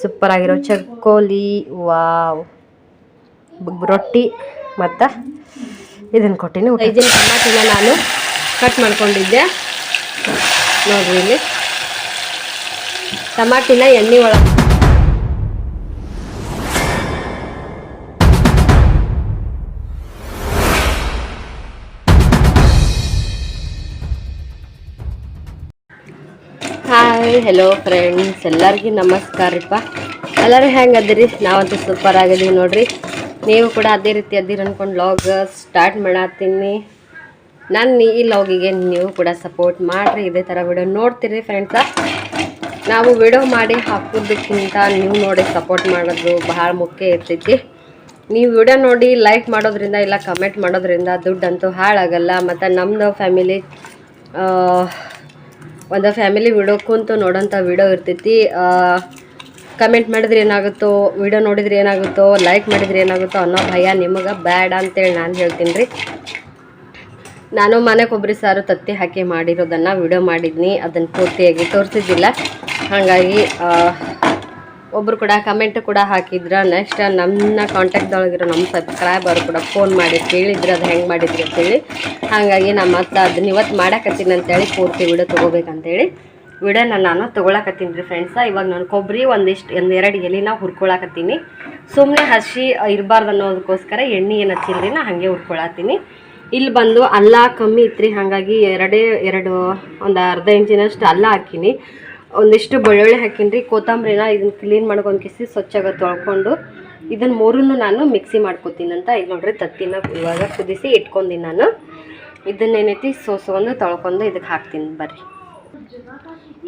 Super ಆಗಿರೋ ಚಕ್ಕೋಲಿ, wow. ರೊಟ್ಟಿ ಮತ್ತು ಇದನ್ನು ಕೊಟ್ಟಿನಿ ಇದನ್ನ ಟಮಾಟಿನ ನಾನು ಕಟ್ ಮಾಡ್ಕೊಂಡಿದ್ದೆ. ನೋಡ್ರಿ ಇಲ್ಲಿ. ಟಮಾಟಿನ ಎಣ್ಣೆ ಒಳಗೆ ಹೆಲೋ ಫ್ರೆಂಡ್ಸ್ ಎಲ್ಲರಿಗೂ ನಮಸ್ಕಾರ ರೀಪ್ಪ ಎಲ್ಲರೂ ಹೆಂಗೆ ಅದಿರಿ ನಾವಂತೂ ಸೂಪರ್ ಆಗಿದ್ದೀವಿ ನೋಡಿರಿ. ನೀವು ಕೂಡ ಅದೇ ರೀತಿ ಅದಿರಿ ಅಂದ್ಕೊಂಡು ಲಾಗ್ ಸ್ಟಾರ್ಟ್ ಮಾಡತ್ತೀನಿ. ನಾನು ಈ ಲಾಗಿಗೆ ನೀವು ಕೂಡ ಸಪೋರ್ಟ್ ಮಾಡಿರಿ. ಇದೇ ಥರ ವಿಡಿಯೋ ನೋಡ್ತೀರಿ ಫ್ರೆಂಡ್ಸ ನಾವು ವಿಡಿಯೋ ಮಾಡಿ ಹಾಕೋದಕ್ಕಿಂತ ನೀವು ನೋಡಿ ಸಪೋರ್ಟ್ ಮಾಡೋದು ಬಹಳ ಮುಖ್ಯ ಇರ್ತೈತಿ. ನೀವು ವಿಡಿಯೋ ನೋಡಿ ಲೈಕ್ ಮಾಡೋದ್ರಿಂದ ಇಲ್ಲ ಕಮೆಂಟ್ ಮಾಡೋದ್ರಿಂದ ದುಡ್ಡಂತೂ ಹಾಳಾಗಲ್ಲ. ಮತ್ತು ನಮ್ಮದು ಫ್ಯಾಮಿಲಿ ಒಂದು ಫ್ಯಾಮಿಲಿ ವಿಡಿಯೋ ಕುಂತು ನೋಡೋಂಥ ವಿಡಿಯೋ ಇರ್ತೈತಿ. ಕಮೆಂಟ್ ಮಾಡಿದ್ರೆ ಏನಾಗುತ್ತೋ ವಿಡಿಯೋ ನೋಡಿದ್ರೆ ಏನಾಗುತ್ತೋ ಲೈಕ್ ಮಾಡಿದ್ರೆ ಏನಾಗುತ್ತೋ ಅನ್ನೋ ಭಯ ನಿಮಗೆ ಬ್ಯಾಡ ಅಂತೇಳಿ ನಾನು ಹೇಳ್ತೀನಿ ರೀ. ನಾನು ಮನೆ ಕೊಬ್ಬರಿ ಸಾರು ತತ್ತಿ ಹಾಕಿ ಮಾಡಿರೋದನ್ನು ವಿಡಿಯೋ ಮಾಡಿದ್ನಿ. ಅದನ್ನು ಪೂರ್ತಿಯಾಗಿ ತೋರಿಸಿದ್ದಿಲ್ಲ. ಹಾಗಾಗಿ ಆ, ಒಬ್ರು ಕೂಡ ಕಮೆಂಟ್ ಕೂಡ ಹಾಕಿದ್ರ. ನೆಕ್ಸ್ಟ್ ನನ್ನ ಕಾಂಟ್ಯಾಕ್ಟ್ದೊಳಗಿರೋ ನಮ್ಮ ಸಬ್ಸ್ಕ್ರೈಬರ್ ಕೂಡ ಫೋನ್ ಮಾಡಿ ಕೇಳಿದ್ರು ಅದು ಹೆಂಗೆ ಮಾಡಿದ್ರಿ ಅಂತೇಳಿ ಹಾಗಾಗಿ ನಮ್ಮ ಮತ್ತೆ ಅದನ್ನ ಇವತ್ತು ಮಾಡಕತ್ತೀನಿ ಅಂತೇಳಿ ಪೂರ್ತಿ ವಿಡಿಯೋ ತೊಗೋಬೇಕಂತೇಳಿ ವಿಡಿಯೋನ ನಾನು ತೊಗೊಳಕತ್ತೀನಿ ರೀ ಫ್ರೆಂಡ್ಸ ಇವಾಗ ನಾನು ಕೊಬ್ಬರಿ ಒಂದಿಷ್ಟು ಒಂದು ಎರಡು ಎಲೆನ ಹುರ್ಕೊಳಕತ್ತೀನಿ. ಸುಮ್ಮನೆ ಹಸಿ ಇರಬಾರ್ದು ಅನ್ನೋದಕ್ಕೋಸ್ಕರ ಎಣ್ಣೆ ಏನು ಹಚ್ಚಿಲ್ರಿ ನಾ ಹಾಗೆ ಹುರ್ಕೊಳತ್ತೀನಿ. ಇಲ್ಲಿ ಬಂದು ಅಲ್ಲ ಕಮ್ಮಿ ಇತ್ತು ರೀ ಹಾಗಾಗಿ ಎರಡೇ ಎರಡು ಒಂದು ಅರ್ಧ ಇಂಚಿನಷ್ಟು ಅಲ್ಲ ಹಾಕಿನಿ. ಒಂದಿಷ್ಟು ಬೆಳ್ಳುಳ್ಳಿ ಹಾಕಿನ್ರಿ, ಕೊತ್ತಂಬರಿನ ಇದನ್ನ ಕ್ಲೀನ್ ಮಾಡ್ಕೊಂಡು ಕಿಸಿ ಸ್ವಚ್ಛಾಗಿ ತೊಳ್ಕೊಂಡು ಇದನ್ನ ಮೂರನ್ನು ನಾನು ಮಿಕ್ಸಿ ಮಾಡ್ಕೊತೀನಿ ಅಂತ ಈಗ ನೋಡ್ರಿ ತತ್ತಿನ ಇವಾಗ ಕುದಿಸಿ ಇಟ್ಕೊಂದಿನಿ ನಾನು. ಇದನ್ನೇನೈತಿ ಸೋಸ್ಕೊಂಡು ತೊಳ್ಕೊಂಡು ಇದಕ್ಕೆ ಹಾಕ್ತೀನಿ ಬರ್ರಿ.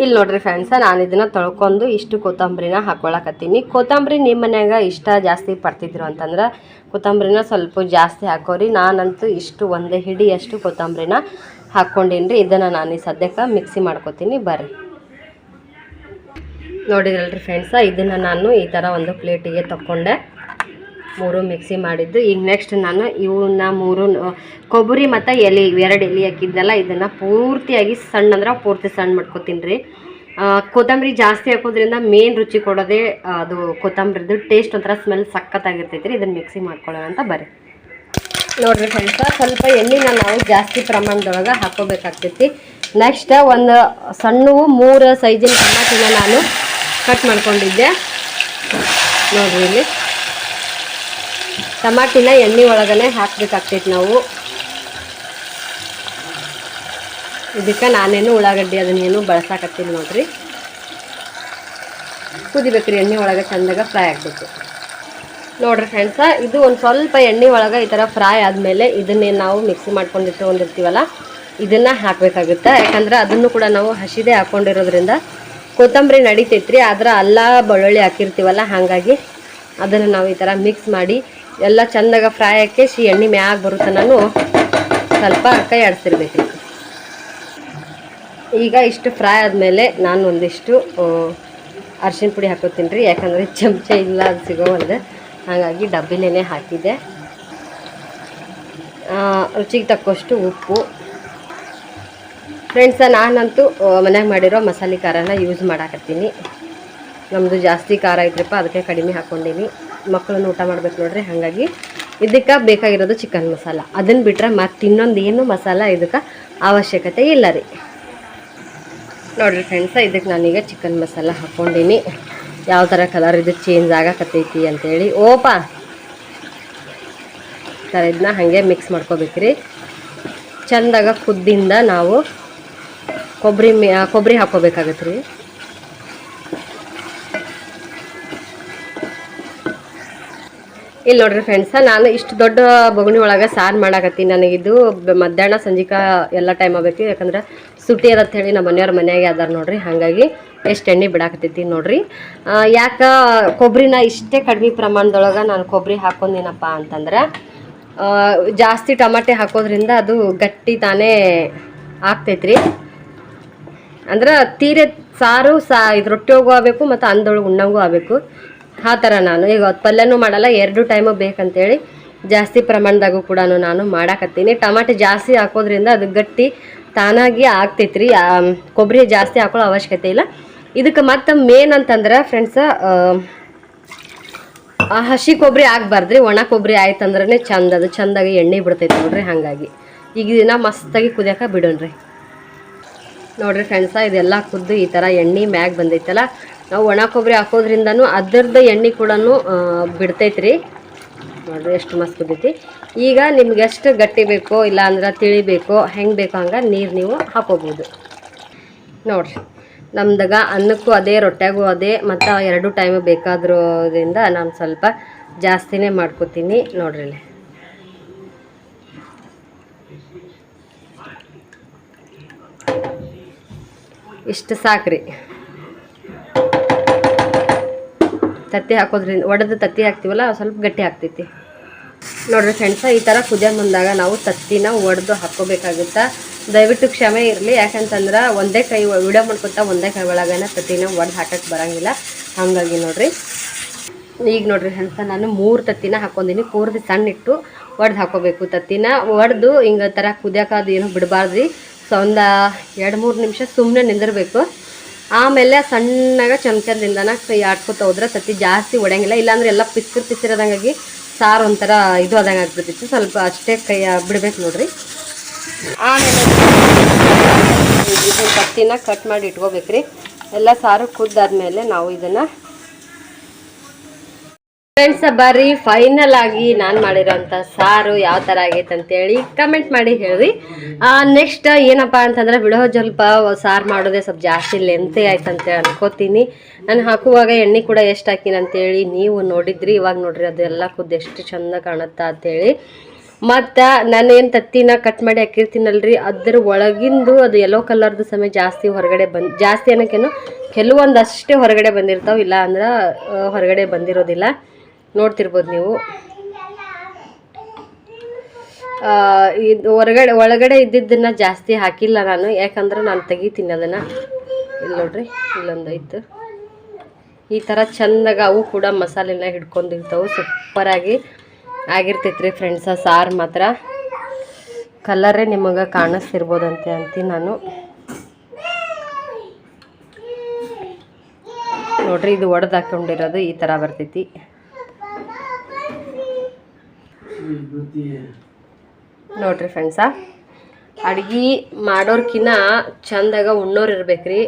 ಇಲ್ಲಿ ನೋಡ್ರಿ ಫ್ರೆಂಡ್ಸ ನಾನು ಇದನ್ನ ತೊಳ್ಕೊಂಡು ಇಷ್ಟು ಕೊತ್ತಂಬರಿನ ಹಾಕೊಳಕತ್ತೀನಿ. ಕೊತ್ತಂಬರಿ ನಿಮ್ಮ ಮನ್ಯಾಗ ಇಷ್ಟ ಜಾಸ್ತಿ ಪಡ್ತಿದ್ರು ಅಂತಂದ್ರೆ ಕೊತ್ತಂಬರಿನ ಸ್ವಲ್ಪ ಜಾಸ್ತಿ ಹಾಕೋರಿ. ನಾನಂತೂ ಇಷ್ಟು ಒಂದೇ ಹಿಡಿ ಅಷ್ಟು ಕೊತ್ತಂಬರಿನ ಹಾಕ್ಕೊಂಡೀನಿ ಇದನ್ನು ನಾನು ಈ ಸದ್ಯಕ್ಕೆ ಮಿಕ್ಸಿ ಮಾಡ್ಕೊತೀನಿ ಬರ್ರಿ. ನೋಡಿದ್ರಲ್ರಿ ಫ್ರೆಂಡ್ಸ ಇದನ್ನು ನಾನು ಈ ಥರ ಒಂದು ಪ್ಲೇಟಿಗೆ ತಗೊಂಡೆ ಮೂರು ಮಿಕ್ಸಿ ಮಾಡಿದ್ದು. ಈಗ ನೆಕ್ಸ್ಟ್ ನಾನು ಇವನ್ನ ಮೂರು ಕೊಬ್ಬರಿ ಮತ್ತು ಎಲೆ, ಎರಡು ಎಲೆ ಹಾಕಿದ್ದೆಲ್ಲ ಇದನ್ನು ಪೂರ್ತಿಯಾಗಿ ಸಣ್ಣ ಅಂದ್ರೆ ಪೂರ್ತಿ ಸಣ್ಣ ಮಾಡ್ಕೊತೀನಿ ರೀ. ಕೊತ್ತಂಬರಿ ಜಾಸ್ತಿ ಹಾಕೋದ್ರಿಂದ ಮೇನ್ ರುಚಿ ಕೊಡೋದೇ ಅದು ಕೊತ್ತಂಬರಿದು ಟೇಸ್ಟ್ ಒಂಥರ ಸ್ಮೆಲ್ ಸಖತ್ತಾಗಿರ್ತೈತೆ ರೀ. ಇದನ್ನು ಮಿಕ್ಸಿ ಮಾಡ್ಕೊಳ್ಳೋಣ ಅಂತ ಬರ್ರಿ. ನೋಡಿರಿ ಫ್ರೆಂಡ್ಸ ಸ್ವಲ್ಪ ಎಣ್ಣೆನ ನಾವು ಜಾಸ್ತಿ ಪ್ರಮಾಣದೊಳಗೆ ಹಾಕೋಬೇಕಾಗ್ತೈತಿ. ನೆಕ್ಸ್ಟ್ ಒಂದು ಸಣ್ಣವು ಮೂರು ಸೈಜಿನ ಟಮಾಟಿನ ನಾನು ಕಟ್ ಮಾಡ್ಕೊಂಡಿದ್ದೆ. ನೋಡ್ರಿ ಇಲ್ಲಿ. ಟಮಾಟಿನ ಎಣ್ಣೆ ಒಳಗನೆ ಹಾಕ್ಬೇಕಾಗ್ತೈತಿ ನಾವು. ಇದಕ್ಕೆ ನಾನೇನು ಉಳ್ಳಾಗಡ್ಡಿ ಅದನ್ನೇನು ಬಳಸಾಕತ್ತೀನಿ ನೋಡ್ರಿ. ಕುದಿಬೇಕ್ರಿ ಎಣ್ಣೆ ಒಳಗೆ ಚಂದಾಗ ಫ್ರೈ ಆಗಬೇಕು. ನೋಡ್ರಿ ಫ್ರೆಂಡ್ಸ ಇದು ಒಂದು ಸ್ವಲ್ಪ ಎಣ್ಣೆ ಒಳಗೆ ಈ ಥರ ಫ್ರೈ ಆದಮೇಲೆ ಇದನ್ನೇ ನಾವು ಮಿಕ್ಸಿ ಮಾಡ್ಕೊಂಡು ಇಟ್ಕೊಂಡಿರ್ತೀವಲ್ಲ ಇದನ್ನು ಹಾಕಬೇಕಾಗುತ್ತೆ. ಯಾಕಂದ್ರೆ ಅದನ್ನು ಕೂಡ ನಾವು ಹಸಿದೇ ಹಾಕ್ಕೊಂಡಿರೋದ್ರಿಂದ ಕೊತ್ತಂಬರಿ ನಡಿತೈತ್ರಿ, ಆದ್ರೆ ಅಲ್ಲ ಬೆಳ್ಳುಳ್ಳಿ ಹಾಕಿರ್ತೀವಲ್ಲ, ಹಾಗಾಗಿ ಅದನ್ನು ನಾವು ಈ ಥರ ಮಿಕ್ಸ್ ಮಾಡಿ ಎಲ್ಲ ಚೆಂದಾಗ ಫ್ರೈ ಹಾಕಿ ಎಣ್ಣೆ ಮ್ಯಾಗ ಬರುತ್ತೆ ನಾನು ಸ್ವಲ್ಪ ಕೈ ಆಡಿಸಿರ್ಬೇಕು ಈಗ ಇಷ್ಟು ಫ್ರೈ ಆದಮೇಲೆ ನಾನು ಒಂದಿಷ್ಟು ಅರ್ಶಿಣ ಪುಡಿ ಹಾಕೋತೀನಿ ರೀ ಯಾಕಂದರೆ ಚಮಚ ಇಲ್ಲ ಅದು ಸಿಗೋವಲ್ದು ಹಾಗಾಗಿ ಡಬ್ಬಿಲೇನೆ ಹಾಕಿದ್ದೆ. ರುಚಿಗೆ ತಕ್ಕಷ್ಟು ಉಪ್ಪು ಫ್ರೆಂಡ್ಸ ನಾನಂತೂ ಮನ್ಯಾಗ ಮಾಡಿರೋ ಮಸಾಲೆ ಖಾರನ ಯೂಸ್ ಮಾಡಾಕತ್ತೀನಿ. ನಮ್ಮದು ಜಾಸ್ತಿ ಖಾರ ಐತ್ರಿಪ್ಪ ಅದಕ್ಕೆ ಕಡಿಮೆ ಹಾಕ್ಕೊಂಡೀನಿ ಮಕ್ಕಳನ್ನು ಊಟ ಮಾಡ್ಬೇಕು ನೋಡ್ರಿ, ಹಾಗಾಗಿ ಇದಕ್ಕೆ ಬೇಕಾಗಿರೋದು ಚಿಕನ್ ಮಸಾಲ. ಅದನ್ನು ಬಿಟ್ಟರೆ ಮತ್ತೆ ಇನ್ನೊಂದು ಏನು ಮಸಾಲ ಇದಕ್ಕೆ ಅವಶ್ಯಕತೆ ಇಲ್ಲ ರೀ. ನೋಡ್ರಿ ಫ್ರೆಂಡ್ಸ ಇದಕ್ಕೆ ನಾನೀಗ ಚಿಕನ್ ಮಸಾಲ ಹಾಕ್ಕೊಂಡೀನಿ ಯಾವ ಥರ ಕಲರ್ ಇದು ಚೇಂಜ್ ಆಗಕತ್ತೈತಿ ಅಂತೇಳಿ. ಓಪ! ಥರ ಇದನ್ನ ಹಾಗೆ ಮಿಕ್ಸ್ ಮಾಡ್ಕೋಬೇಕ್ರಿ. ಚಂದಾಗ ಕುದ್ದಿಂದ ನಾವು ಕೊಬ್ಬರಿ ಮೇ ಕೊಬ್ಬರಿ ಹಾಕ್ಕೋಬೇಕಾಗತ್ತೆ ರೀ ಇಲ್ಲಿ ನೋಡ್ರಿ ಫ್ರೆಂಡ್ಸ ನಾನು ಇಷ್ಟು ದೊಡ್ಡ ಬೊಗಣಿ ಒಳಗೆ ಸಾರು ಮಾಡಾಕತ್ತೀನಿ. ನನಗಿದು ಮಧ್ಯಾಹ್ನ ಸಂಜಿಕ ಎಲ್ಲ ಟೈಮ್ ಆಗಬೇಕು. ಯಾಕಂದ್ರೆ ಸುಟ್ಟಿ ಅದಂತ ನಮ್ಮ ಮನೆಯವ್ರ ಮನೆಯಾಗೆ ಅದಾರ ನೋಡ್ರಿ. ಹಾಗಾಗಿ ಎಷ್ಟು ಎಣ್ಣೆ ಬಿಡಾಕತ್ತೈತಿ ನೋಡ್ರಿ. ಯಾಕೆ ಕೊಬ್ಬರಿನ ಇಷ್ಟೇ ಕಡಿಮೆ ಪ್ರಮಾಣದೊಳಗೆ ನಾನು ಕೊಬ್ಬರಿ ಹಾಕೊಂಡಿನಪ್ಪ ಅಂತಂದ್ರೆ ಜಾಸ್ತಿ ಟಮಾಟೆ ಹಾಕೋದ್ರಿಂದ ಅದು ಗಟ್ಟಿ ತಾನೇ ಆಗ್ತೈತ್ರಿ. ಅಂದ್ರೆ ತೀರೆ ಸಾರು ಸಾ ಇದು ರೊಟ್ಟಿ ಹೋಗು ಆಗಬೇಕು ಮತ್ತು ಅಂದೊಳಗೆ ಉಣ್ಣಂಗೂ ಆಗಬೇಕು. ಆ ಥರ ನಾನು. ಈಗ ಪಲ್ಯನೂ ಮಾಡಲ್ಲ ಎರಡು ಟೈಮು ಬೇಕಂತೇಳಿ ಜಾಸ್ತಿ ಪ್ರಮಾಣದಾಗೂ ಕೂಡ ನಾನು ಮಾಡಾಕತ್ತೀನಿ. ಟಮಾಟೆ ಜಾಸ್ತಿ ಹಾಕೋದ್ರಿಂದ ಅದು ಗಟ್ಟಿ ತಾನಾಗಿ ಆಗ್ತೈತ್ರಿ. ಆ, ಕೊಬ್ಬರಿ ಜಾಸ್ತಿ ಹಾಕೊಳ್ಳೋ ಅವಶ್ಯಕತೆ ಇಲ್ಲ. ಇದಕ್ಕೆ ಮತ್ತೆ ಮೇನ್ ಅಂತಂದ್ರೆ ಫ್ರೆಂಡ್ಸ ಹಸಿ ಕೊಬ್ಬರಿ ಆಗ್ಬಾರ್ದ್ರಿ. ಒಣ ಕೊಬ್ಬರಿ ಆಯ್ತಂದ್ರೆ ಚಂದ ಅದು ಚಂದಾಗಿ ಎಣ್ಣೆ ಬಿಡ್ತೈತೆ ನೋಡ್ರಿ ಹಾಗಾಗಿ. ಈಗ ಇದನ್ನ ಮಸ್ತಾಗಿ ಕುದಿಯಕ ಬಿಡೋಣ್ರಿ. ನೋಡ್ರಿ ಫ್ರೆಂಡ್ಸ, ಇದೆಲ್ಲ ಕುದ್ದು ಈ ಥರ ಎಣ್ಣೆ ಮ್ಯಾಗ್ ಬಂದೈತಲ್ಲ. ನಾವು ಒಣ ಕೊಬ್ಬರಿ ಹಾಕೋದ್ರಿಂದನೂ ಅದರದ್ದು ಎಣ್ಣೆ ಕೂಡ ಬಿಡ್ತೈತ್ರಿ. ನೋಡಿರಿ ಎಷ್ಟು ಮಸ್ತ್ ಕುದೈತಿ ಈಗ ನಿಮ್ಗೆ ಎಷ್ಟು ಗಟ್ಟಿ ಬೇಕೋ, ಇಲ್ಲ ಅಂದ್ರೆ ತಿಳಿಬೇಕೋ ಹೆಂಗೆ ಬೇಕೋ ಹಂಗೆ ನೀರು ನೀವು ಹಾಕೋಬೋದು. ನೋಡ್ರಿ, ನಮ್ದಾಗ ಅನ್ನಕ್ಕೂ ಅದೇ, ರೊಟ್ಯಾಗೂ ಅದೇ, ಮತ್ತು ಎರಡು ಟೈಮ್ ಬೇಕಾದ್ರೋದ್ರಿಂದ ನಾನು ಸ್ವಲ್ಪ ಜಾಸ್ತಿನೇ ಮಾಡ್ಕೋತೀನಿ. ನೋಡ್ರಿ ಇಷ್ಟು ಸಾಕ್ರಿ. ತತ್ತಿ ಹಾಕೋದ್ರಿಂದ ಒಡೆದು ತತ್ತಿ ಹಾಕ್ತೀವಲ್ಲ ಸ್ವಲ್ಪ ಗಟ್ಟಿ ಆಗ್ತೈತಿ. ನೋಡ್ರಿ ಫ್ರೆಂಡ್ಸ ಈ ಥರ ಕುದಿಯೋ ಬಂದಾಗ ನಾವು ತತ್ತಿನ ಒಡೆದು ಹಾಕ್ಕೋಬೇಕಾಗುತ್ತೆ? ದಯವಿಟ್ಟು ಕ್ಷಮೆ ಇರಲಿ, ಯಾಕಂತಂದ್ರೆ ಒಂದೇ ಕೈ ವಿಡಿಯೋ ಮಾಡ್ಕೊತಾ ಒಂದೇ ಕೈ ಒಳಗನ ತತ್ತಿನ ಒಡೆದು ಹಾಕಕ್ಕೆ ಬರಂಗಿಲ್ಲ. ಹಾಗಾಗಿ ನೋಡಿರಿ. ಈಗ ನೋಡಿರಿ ಫ್ರೆಂಡ್ಸ ನಾನು ಮೂರು ತತ್ತಿನ ಹಾಕೊಂಡಿನಿ ಕೂರ್ದು ಸಣ್ಣ ಇಟ್ಟು ಒಡೆದು ಹಾಕೋಬೇಕು ತತ್ತಿನ ಒಡೆದು ಹಿಂಗೆ ಥರ ಕುದಿಯೋಕೆ ಅದು ಏನು ಬಿಡಬಾರ್ದ್ರಿ. ಸೊ ಒಂದು ಎರಡು ಮೂರು ನಿಮಿಷ ಸುಮ್ಮನೆ ನಿಂದಿರಬೇಕು. ಆಮೇಲೆ ಸಣ್ಣಗೆ ಚಮಚದಿಂದನ ಆಡ್ಕೊತ ಹೋದ್ರೆ ಸತಿ ಜಾಸ್ತಿ ಒಡೆಯಂಗಿಲ್ಲ. ಇಲ್ಲಾಂದ್ರೆ ಎಲ್ಲ ಪಿಸ್ಕಿರ್ ಪಿಸಿರೋದಂಗಾಗಿ ಸಾರು ಒಂಥರ ಇದು ಆದಂಗೆ ಆಗ್ಬಿಡ್ತಿತ್ತು. ಸ್ವಲ್ಪ ಅಷ್ಟೇ ಕೈ ಬಿಡ್ಬೇಕು ನೋಡ್ರಿ. ಆಮೇಲೆ ಇದನ್ನ ಪತ್ತಿನ ಕಟ್ ಮಾಡಿ ಇಟ್ಕೋಬೇಕ್ರಿ. ಎಲ್ಲ ಸಾರು ಕುದ್ದಾದ್ಮೇಲೆ ನಾವು ಇದನ್ನ ಫ್ರೆಂಡ್ಸ್ ಬರ್ರಿ ಫೈನಲ್ ಆಗಿ ನಾನು ಮಾಡಿರೋಂಥ ಸಾರು ಯಾವ ಥರ ಆಗೈತೆ ಅಂತೇಳಿ ಕಮೆಂಟ್ ಮಾಡಿ ಹೇಳ್ರಿ. ನೆಕ್ಸ್ಟ್ ಏನಪ್ಪ ಅಂತಂದ್ರೆ ಬಿಡೋ ಸ್ವಲ್ಪ ಸಾರು ಮಾಡೋದೇ ಸ್ವಲ್ಪ ಜಾಸ್ತಿ ಲೆಂತೆ ಆಯ್ತು ಅಂತೇಳಿ ಅನ್ಕೋತೀನಿ. ನಾನು ಹಾಕುವಾಗ ಎಣ್ಣೆ ಕೂಡ ಎಷ್ಟು ಹಾಕಿನ ಅಂತೇಳಿ ನೀವು ನೋಡಿದ್ರಿ, ಇವಾಗ ನೋಡ್ರಿ ಅದೆಲ್ಲ ಕುದ್ದು ಎಷ್ಟು ಚಂದ ಕಾಣುತ್ತಾ ಅಂತೇಳಿ. ಮತ್ತು ನಾನೇನು ತತ್ತಿನ ಕಟ್ ಮಾಡಿ ಹಾಕಿರ್ತೀನಲ್ರಿ, ಅದ್ರ ಒಳಗಿಂದು ಅದು ಯೆಲ್ಲೋ ಕಲರ್ದು ಸಮಯ ಜಾಸ್ತಿ ಹೊರಗಡೆ ಬಂದು, ಜಾಸ್ತಿ ಅನ್ನೋಕ್ಕೇನು ಕೆಲವೊಂದಷ್ಟೇ ಹೊರಗಡೆ ಬಂದಿರ್ತಾವೆ ಇಲ್ಲ ಅಂದ್ರೆ ಹೊರಗಡೆ ಬಂದಿರೋದಿಲ್ಲ. ನೋಡ್ತಿರ್ಬೋದು ನೀವು. ಇದು ಹೊರಗಡೆ, ಒಳಗಡೆ ಇದ್ದಿದ್ದನ್ನು ಜಾಸ್ತಿ ಹಾಕಿಲ್ಲ ನಾನು. ಯಾಕಂದ್ರೆ ನಾನು ತೆಗಿತೀನಿ ಅದನ್ನು. ಇಲ್ಲಿ ನೋಡ್ರಿ ಇಲ್ಲೊಂದು ಐತು ಈ ಥರ ಚೆಂದಾಗ ಅವು ಕೂಡ ಮಸಾಲೆನ ಹಿಡ್ಕೊಂಡಿರ್ತಾವೆ. ಸೂಪರಾಗಿ ಆಗಿರ್ತೈತ್ರಿ ಫ್ರೆಂಡ್ಸ ಸಾರು ಮಾತ್ರ. ಕಲರೇ ನಿಮಗೆ ಕಾಣಿಸ್ತಿರ್ಬೋದಂತೆ ಅಂತೀನಿ ನಾನು. ನೋಡ್ರಿ, ಇದು ಒಡೆದು ಹಾಕೊಂಡಿರೋದು ಈ ಥರ ಬರ್ತೈತಿ. ನೋಡ್ರಿ ಫ್ರೆಂಡ್ಸ ಅಡ್ಗೆ ಮಾಡೋರ್ಕಿನ್ನ ಚಂದಾಗ ಉಣ್ಣೋರು ಇರ್ಬೇಕ್ರಿ.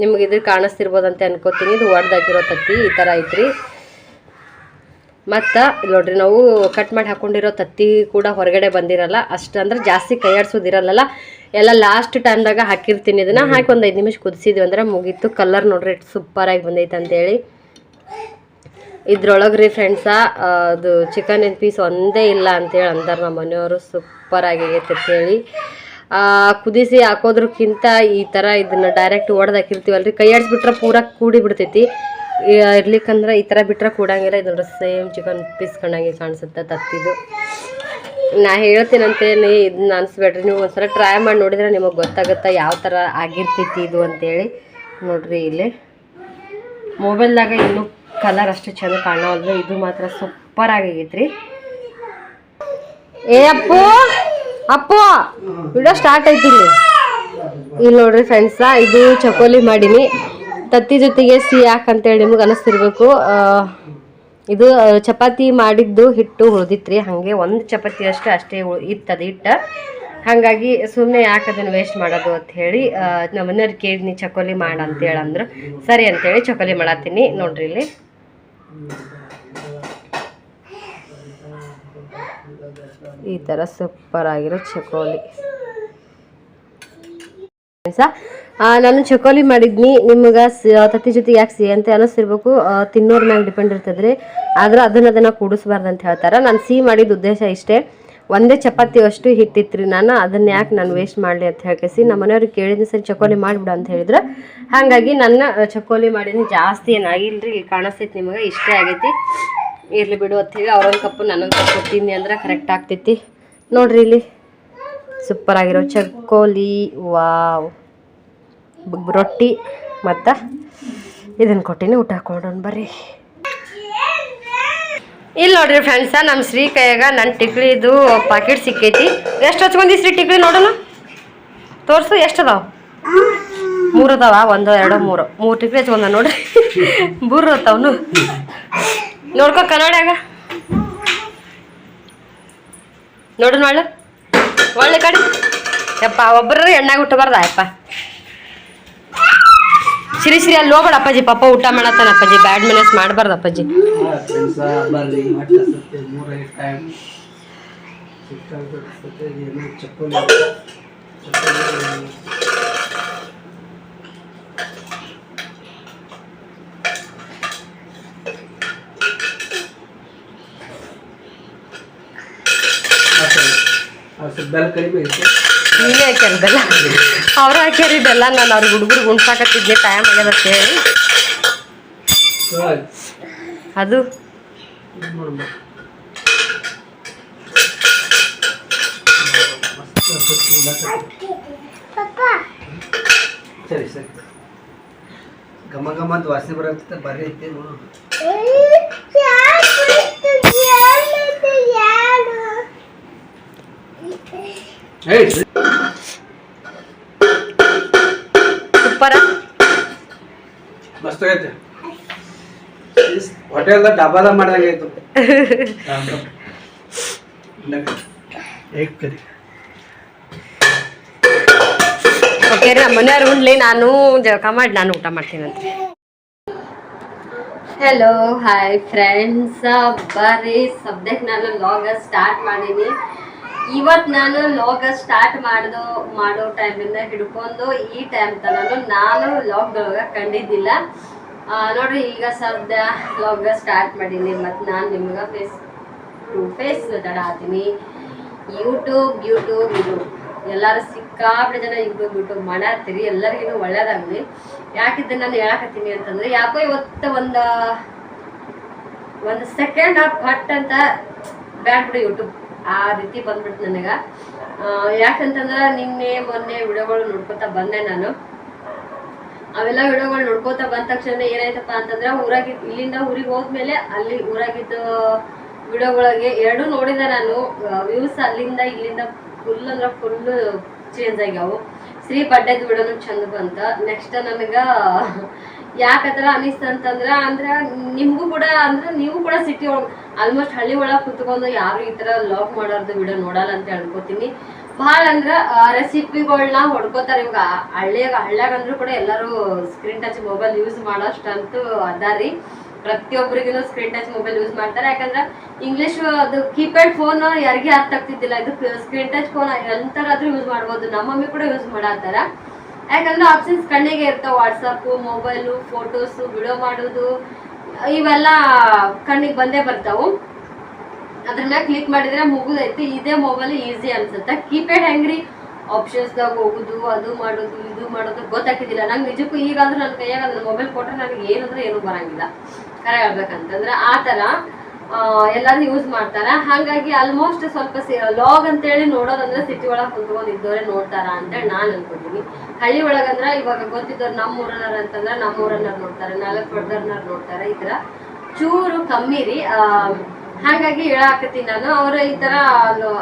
ನಿಮ್ಗೆ ಇದು ಕಾಣಿಸ್ತಿರ್ಬೋದಂತೆ ಅನ್ಕೋತೀನಿ. ಇದು ಒಡ್ದಾಕಿರೋ ತತ್ತಿ, ಈ ಥರ ಐತ್ರಿ. ಮತ್ತು ನೋಡ್ರಿ, ನಾವು ಕಟ್ ಮಾಡಿ ಹಾಕೊಂಡಿರೋ ತತ್ತಿ ಕೂಡ ಹೊರಗಡೆ ಬಂದಿರಲ್ಲ. ಅಷ್ಟು ಅಂದ್ರೆ ಜಾಸ್ತಿ ಕೈ ಎಲ್ಲ ಲಾಸ್ಟ್ ಟೈಮ್ದಾಗ ಹಾಕಿರ್ತೀನಿ ಇದನ್ನು. ಹಾಕಿ ಒಂದು ಐದು ನಿಮಿಷ ಕುದಿಸಿದ್ವಿ ಅಂದ್ರೆ ಮುಗೀತು. ಕಲರ್ ನೋಡ್ರಿ ಎಷ್ಟು ಸೂಪರಾಗಿ ಬಂದೈತೆ ಅಂತೇಳಿ ಇದ್ರೊಳಗೆ ರೀ ಫ್ರೆಂಡ್ಸ ಅದು ಚಿಕನ್ ಪೀಸ್ ಒಂದೇ ಇಲ್ಲ ಅಂತೇಳಿ ಅಂತಾರೆ ನಮ್ಮ ಮನೆಯವರು ಸೂಪರ್ ಆಗೈತೆ ಅಂತೇಳಿ. ಕುದಿಸಿ ಹಾಕೋದ್ರಕ್ಕಿಂತ ಈ ಥರ ಇದನ್ನ ಡೈರೆಕ್ಟ್ ಒಡೆದು ಹಾಕಿರ್ತೀವಲ್ರಿ ಕೈ ಆಡಿಸ್ಬಿಟ್ರೆ ಪೂರ ಕೂಡಿ ಬಿಡ್ತೈತಿ. ಇರ್ಲಿಕ್ಕಂದ್ರೆ ಈ ಥರ ಬಿಟ್ರೆ ಕೂಡಂಗಿಲ್ಲ ಇದ್ರ ಸೇಮ್ ಚಿಕನ್ ಪೀಸ್ ಕಂಡಂಗೆ ಕಾಣಿಸುತ್ತೆ ತತ್ತಿದು. ನಾ ಹೇಳ್ತೀನಂತೇಳಿ ಇದನ್ನ ಅನಿಸ್ಬೇಡ್ರಿ, ನೀವು ಒಂದ್ಸಲ ಟ್ರೈ ಮಾಡಿ ನೋಡಿದ್ರೆ ನಿಮಗೆ ಗೊತ್ತಾಗುತ್ತೆ ಯಾವ ಥರ ಆಗಿರ್ತೈತಿ ಇದು ಅಂತೇಳಿ. ನೋಡ್ರಿ ಇಲ್ಲಿ. ಮೊಬೈಲ್ದಾಗ ಇನ್ನೂ ಕಲರ್ ಅಷ್ಟು ಚಂದ ಕಾಣೋದು ಇದು ಮಾತ್ರ ಸೂಪರ್ ಆಗೈತ್ರಿ. ಏ ಅಪ್ಪು ಅಪ್ಪು ವಿಡಿಯೋ ಸ್ಟಾರ್ಟ್ ಐತಿ ಇಲ್ಲಿ. ನೋಡ್ರಿ ಫ್ರೆಂಡ್ಸ ಇದು ಚಕೋಲಿ ಮಾಡೀನಿ. ತತ್ತಿ ಜೊತೆಗೆ ಸಿಹಿ ಯಾಕಂತೇಳಿ ನಿಮ್ಗೆ ಅನಿಸ್ತಿರ್ಬೇಕು. ಇದು ಚಪಾತಿ ಮಾಡಿದ್ದು ಹಿಟ್ಟು ಉಳ್ದಿತ್ರಿ. ಹಾಗೆ ಒಂದು ಚಪಾತಿ ಅಷ್ಟೇ ಅಷ್ಟೇ ಇತ್ತದ ಹಿಟ್ಟು. ಹಾಗಾಗಿ ಸುಮ್ಮನೆ ಯಾಕೆ ಅದನ್ನು ವೇಸ್ಟ್ ಮಾಡೋದು ಅಂತ ಹೇಳಿ ನಮ್ಮ ಚಕೋಲಿ ಮಾಡ ಅಂತೇಳಿ ಹೇಳಂದ್ರು ಸರಿ ಅಂತೇಳಿ ಚಕೋಲಿ ಮಾಡತ್ತೀನಿ. ನೋಡ್ರಿ ಇಲ್ಲಿ. ಈ ಥರ ಸೂಪರ್ ಆಗಿರೋ ಚಕೋಲಿ ನಾನು ಚಕೋಲಿ ಮಾಡಿದ್ನಿ. ನಿಮ್ಗೆ ತತ್ತಿ ಜೊತೆ ಯಾಕೆ ಸಿಹಿ ಅಂತ ಅನಿಸ್ತಿರ್ಬೇಕು. ತಿನ್ನೋರ್ ಮ್ಯಾಗ ಡಿಪೆಂಡ್ ಇರ್ತದ್ರಿ. ಆದ್ರೆ ಅದನ್ನ ಅದನ್ನ ಕೂಡಿಸ್ಬಾರ್ದು ಅಂತ ಹೇಳ್ತಾರೆ. ನಾನು ಸಿಹಿ ಮಾಡಿದ ಉದ್ದೇಶ ಇಷ್ಟೇ. ಒಂದೇ ಚಪಾತಿ ಅಷ್ಟು ಹಿಟ್ಟಿತ್ರಿ ನಾನು, ಅದನ್ನ ಯಾಕೆ ನಾನು ವೇಸ್ಟ್ ಮಾಡಲಿ ಅಂತ ಹೇಳ್ಕೇಸಿ. ನಮ್ಮ ಮನೆಯವ್ರಿಗೆ ಕೇಳಿದ್ರೆ ಸರಿ ಚಕೋಲಿ ಮಾಡಿಬಿಡು ಅಂತ ಹೇಳಿದ್ರು. ಹಾಗಾಗಿ ನನ್ನ ಚಕೋಲಿ ಮಾಡೀನಿ ಜಾಸ್ತಿ ಏನಾಗಿಲ್ರಿ ಇಲ್ಲಿ ಕಾಣಿಸ್ತೈತಿ ನಿಮಗೆ, ಇಷ್ಟೇ ಆಗೈತಿ. ಇರಲಿ ಬಿಡು ಅಂತ ಹೇಳಿ ಅವ್ರೊಂದು ಕಪ್ಪು, ನನ್ನೊಂದು ಕಪ್ಪು ತಿನ್ನಿ ಅಂದ್ರೆ ಕರೆಕ್ಟ್ ಆಗ್ತೈತಿ. ನೋಡ್ರಿ ಇಲ್ಲಿ ಸೂಪರ್ ಆಗಿರೋ ಚಕೋಲಿ ವಾವ್. ರೊಟ್ಟಿ ಮತ್ತು ಇದನ್ನು ಕೊಟ್ಟಿನಿ, ಊಟ ಕೊಡೋಣ ಬರ್ರಿ. ಇಲ್ಲಿ ನೋಡ್ರಿ ಫ್ರೆಂಡ್ಸ ನಮ್ಮ ಶ್ರೀ ಕೈಯಾಗ ನನ್ನ ಟಿಕ್ಳಿದು ಪಾಕೆಟ್ ಸಿಕ್ಕೈತಿ. ಎಷ್ಟು ಹಚ್ಕೊಂಡಿ ಶ್ರೀ ಟಿಕ್ಳಿ ನೋಡೋಣ? ತೋರಿಸು, ಎಷ್ಟು ಅದಾವ? ಮೂರು ಅದಾವ, ಒಂದು, ಎರಡು, ಮೂರು. ಮೂರು ಟಿಕ್ಳಿ ಹಚ್ಕೊಂಡ ನೋಡ್ರಿ. ಬೂರು ಅತ್ತಾವನು ನೋಡ್ಕೊ ಕನ್ನಡಾಗ ನೋಡು ನೋಡು ಒಳ್ಳೆ ಕಡೆ. ಯಪ್ಪ ಒಬ್ಬರ ಎಣ್ಣೆಗೆ ಹುಟ್ಟಬಾರ್ದ ಯಪ್ಪ. ಸಿರಿ ಸಿರಿ ಅಲ್ಲಿ ಹೋಗ್ಬೇಡ ಅಪ್ಪಾಜಿ, ಪಾಪ ಊಟ ಮಾಡತ್ತಾನ ಅಪ್ಪಾಜಿ ಬ್ಯಾಡ್ ಮೆನಸ್ ಮಾಡಬಾರ್ದು ಅಪ್ಪಾಜಿ. ಫ್ರೆಂಡ್ಸ ಬರ್ರಿ ಮಟ್ಟ ಸತ್ತೆ ಮೂರೈದು ಟೈಮ್ ಸಿಕ್ಕಾಗುತ್ತೆ ಏನು, ಚಪ್ಪಲಿ ಚಪ್ಪಲಿ ಬೆಲ್ಲ ಕಡಿಮೆ ಐತೆ ನೀನೇ ಹಾಕ್ಯಾರದಲ್ಲ ಅವ್ರು ಹಾಕ್ಯಾರಿದ್ದೆಲ್ಲ ನಾನು ಅವ್ರಿಗೆ ಹುಡುಗರಿಗೆ ಉಣ್ಸಾಕತ್ತಿದ್ದೆ ಟೈಮ್ ಆಗ್ಯದ ಅಂತ ಹೇಳಿ. ಚೊಳಗೆ ಅದು. ಸರಿ ಸರಿ. ಘಮ ಘಮ ಅಂತ ವಾಸನೆ ಬರತ್ತೆ ಬರ್ರಿ ಐತೆ ನೋಡು. ಏಯ್ ಸೂಪರ ಮಸ್ತ್ ಆಗೈತೆ ಹೋಟೆಲ್ದಾಗ ಡಬ್ಬಾದ ಮಾಡ್ದಂಗೆ ಆಯ್ತು ಏಕ್ ಕರಿ ಓಕೆ ರೀ ನಮ್ಮ ಮನೆಯವ್ರು ಉಣ್ಲಿ ನಾನು ಜಳಕ ಮಾಡಿ ನಾನು ಊಟ ಮಾಡ್ತೀನಂತೆ ಹೆಲೋ ಹಾಯ್ ಫ್ರೆಂಡ್ಸ್ ಬರ್ರಿ ಸದ್ಯಕ್ಕೆ ನಾನು ಲಾಗ ಸ್ಟಾರ್ಟ್ ಮಾಡೀನಿ ಇವತ್ತು ನಾನು ಲಾಗ ಸ್ಟಾರ್ಟ್ ಮಾಡೋ ಮಾಡೋ ಟೈಮಿಂದ ಹಿಡ್ಕೊಂಡು ಈ ಟೈಮ್ ತನಕ ನಾನು ಲಾಗ್ದೊಳಗೆ ಕಂಡಿದ್ದಿಲ್ಲ. ನೋಡ್ರಿ, ಈಗ ಸದ್ಯ ಲಾಗ ಸ್ಟಾರ್ಟ್ ಮಾಡೀನಿ ಮತ್ತು ನಾನು ನಿಮ್ಗೆ ಫೇಸ್ ಟು ಫೇಸ್ ಆತೀನಿ ಯೂಟ್ಯೂಬ್ ಯೂಟ್ಯೂಬ್ ಇದು. ಎಲ್ಲರೂ ಸಿಕ್ಕಾಪಟ್ಟೆ ಜನ ಯೂಟ್ಯೂಬ್ ಯೂಟ್ಯೂಬ್ ಮಾಡತ್ತೀರಿ. ಎಲ್ಲರಿಗೂ ಒಳ್ಳೇದಾಗಲಿ. ಯಾಕಿದ್ದ ನಾನು ಹೇಳಕತ್ತೀನಿ ಅಂತಂದ್ರೆ, ಯಾಕೋ ಇವತ್ತು ಒಂದು ಒಂದು ಸೆಕೆಂಡ್ ಆಫ್ ಹಟ್ ಅಂತ ಬ್ಯಾಡ್ ಬಿಡು ಯೂಟ್ಯೂಬ್ ಆ ರೀತಿ ಬಂದ್ಬಿಟ್ಟು ನನಗೆ. ಯಾಕಂತಂದ್ರ ನಿನ್ನೆ, ಮೊನ್ನೆ ವಿಡಿಯೋಗಳು ನೋಡ್ಕೊತಾ ಬಂದೆ ನಾನು. ಅವೆಲ್ಲ ವಿಡಿಯೋಗಳು ನೋಡ್ಕೋತಾ ಬಂದ ತಕ್ಷಣ ಏನಾಯ್ತಪ್ಪ ಅಂತಂದ್ರೆ ಊರಾಗಿ, ಇಲ್ಲಿಂದ ಊರಿಗೆ ಹೋದ್ಮೇಲೆ ಅಲ್ಲಿ ಊರಾಗಿದ್ದ ವಿಡಿಯೋಗಳಿಗೆ ಎರಡು ನೋಡಿದೆ ನಾನು. ವ್ಯೂಸ್ ಅಲ್ಲಿಂದ ಇಲ್ಲಿಂದ ಫುಲ್ ಅಂದ್ರೆ ಫುಲ್ ಚೇಂಜ್ ಆಗ್ಯಾವು. ಶ್ರೀ ಬಡ್ಡೆದ್ ವಿಡಿಯೋನು ಚಂದ ಬಂತ. ನೆಕ್ಸ್ಟ್ ನನಗ ಯಾಕತ್ರ ಅನಿಸ್ತ ಅಂತಂದ್ರ ಅಂದ್ರ ನಿಮ್ಗೂ ಕೂಡ, ಅಂದ್ರ ನೀವು ಕೂಡ ಸಿಟಿ ಒಳಗ್ ಆಲ್ಮೋಸ್ಟ್ ಹಳ್ಳಿ ಒಳಗ್ ಕುತ್ಕೊಂಡು ಯಾರು ಈ ತರ ಲಾಕ್ ಮಾಡೋರ್ದು ವಿಡಿಯೋ ನೋಡಲ್ಲ ಅಂತ ಹೇಳ್ಕೊತೀನಿ. ಭಾಳ ಅಂದ್ರ ರೆಸಿಪಿಗಳನ್ನ ಹೊಡ್ಕೋತಾರೆ ಇವಾಗ. ಹಳ್ಳಿಯಾಗ ಹಳ್ಳಿಯಾಗ ಅಂದ್ರೂ ಕೂಡ ಎಲ್ಲರೂ ಸ್ಕ್ರೀನ್ ಟಚ್ ಮೊಬೈಲ್ ಯೂಸ್ ಮಾಡೋಷ್ಟಂತೂ ಅದಾರಿ ಪ್ರತಿಯೊಬ್ಬರಿಗೂ ಸ್ಕ್ರೀನ್ ಟಚ್ ಮೊಬೈಲ್ ಯೂಸ್ ಮಾಡ್ತಾರೆ. ಯಾಕಂದ್ರೆ ಇಂಗ್ಲಿಷ್ ಅದು ಕೀಪ್ಯಾಡ್ ಫೋನ್ ಯಾರಿಗೆ ಅರ್ಥ ಆಗ್ತಿದ್ದಿಲ್ಲ ಇದು ಸ್ಕ್ರೀನ್ ಟಚ್ ಫೋನ್ ಎಂತರಾದ್ರೂ ಯೂಸ್ ಮಾಡ್ಬೋದು. ನಮ್ಮ ಮಮ್ಮಿ ಕೂಡ ಯೂಸ್ ಮಾಡತ್ತಾರ. ಯಾಕಂದ್ರೆ ಆಪ್ಷನ್ಸ್ ಕಣ್ಣಿಗೆ ಇರ್ತಾವ. ವಾಟ್ಸಪ್ ಮೊಬೈಲು ಫೋಟೋಸು ವಿಡಿಯೋ ಮಾಡೋದು ಇವೆಲ್ಲ ಕಣ್ಣಿಗೆ ಬಂದೇ ಬರ್ತಾವು. ಅದ್ರ ಮ್ಯಾಗ ಕ್ಲಿಕ್ ಮಾಡಿದ್ರೆ ಮುಗುದೈತಿ. ಇದೇ ಮೊಬೈಲ್ ಈಸಿ ಅನ್ಸುತ್ತೆ. ಕೀಪ್ಯಾಡ್ ಹೆಂಗ್ರಿ ಆಪ್ಷನ್ಸ್ದಾಗ ಹೋಗುದು, ಅದು ಮಾಡೋದು, ಇದು ಮಾಡೋದು ಗೊತ್ತಾಗ್ತಿದ್ದಿಲ್ಲ ನಂಗೆ ನಿಜಕ್ಕೂ ಈಗಾದ್ರೂ ನನ್ನ ಕೈಯಾಗ ಮೊಬೈಲ್ ಕೊಟ್ರೆ ನನಗೆ ಏನಂದ್ರೆ ಏನು ಬರಂಗಿಲ್ಲ. ಕರೆ ಹೇಳ್ಬೇಕಂತಂದ್ರೆ ಆ ಥರ ಎಲ್ಲರೂ ಯೂಸ್ ಮಾಡ್ತಾರ? ಹಾಗಾಗಿ ಆಲ್ಮೋಸ್ಟ್ ಸ್ವಲ್ಪ ಲಾಗ್ ಅಂತೇಳಿ ನೋಡೋದಂದ್ರೆ ಸಿಟಿ ಒಳಗೆ ಕುತ್ಕೊಂಡು ಇದ್ದವರೇ ನೋಡ್ತಾರ ಅಂತೇಳಿ ನಾನು ಅನ್ಕೊಂಡಿನಿ ಹಳ್ಳಿ ಒಳಗಂದ್ರೆ ಇವಾಗ ಗೊತ್ತಿದ್ದವ್ರು ನಮ್ಮ ಅಂತಂದ್ರೆ ನಮ್ಮ ಊರನ್ನಾರು ನೋಡ್ತಾರೆ ನಾಲ್ಕು ಹೊಡೆದವ್ರನ್ನಾರು ನೋಡ್ತಾರೆ, ಈ ಥರ ಚೂರು ಕಮ್ಮಿ ರೀ. ಹಾಗಾಗಿ ಹೇಳಾಕತ್ತೀನಿ ನಾನು, ಅವ್ರ ಈ ತರ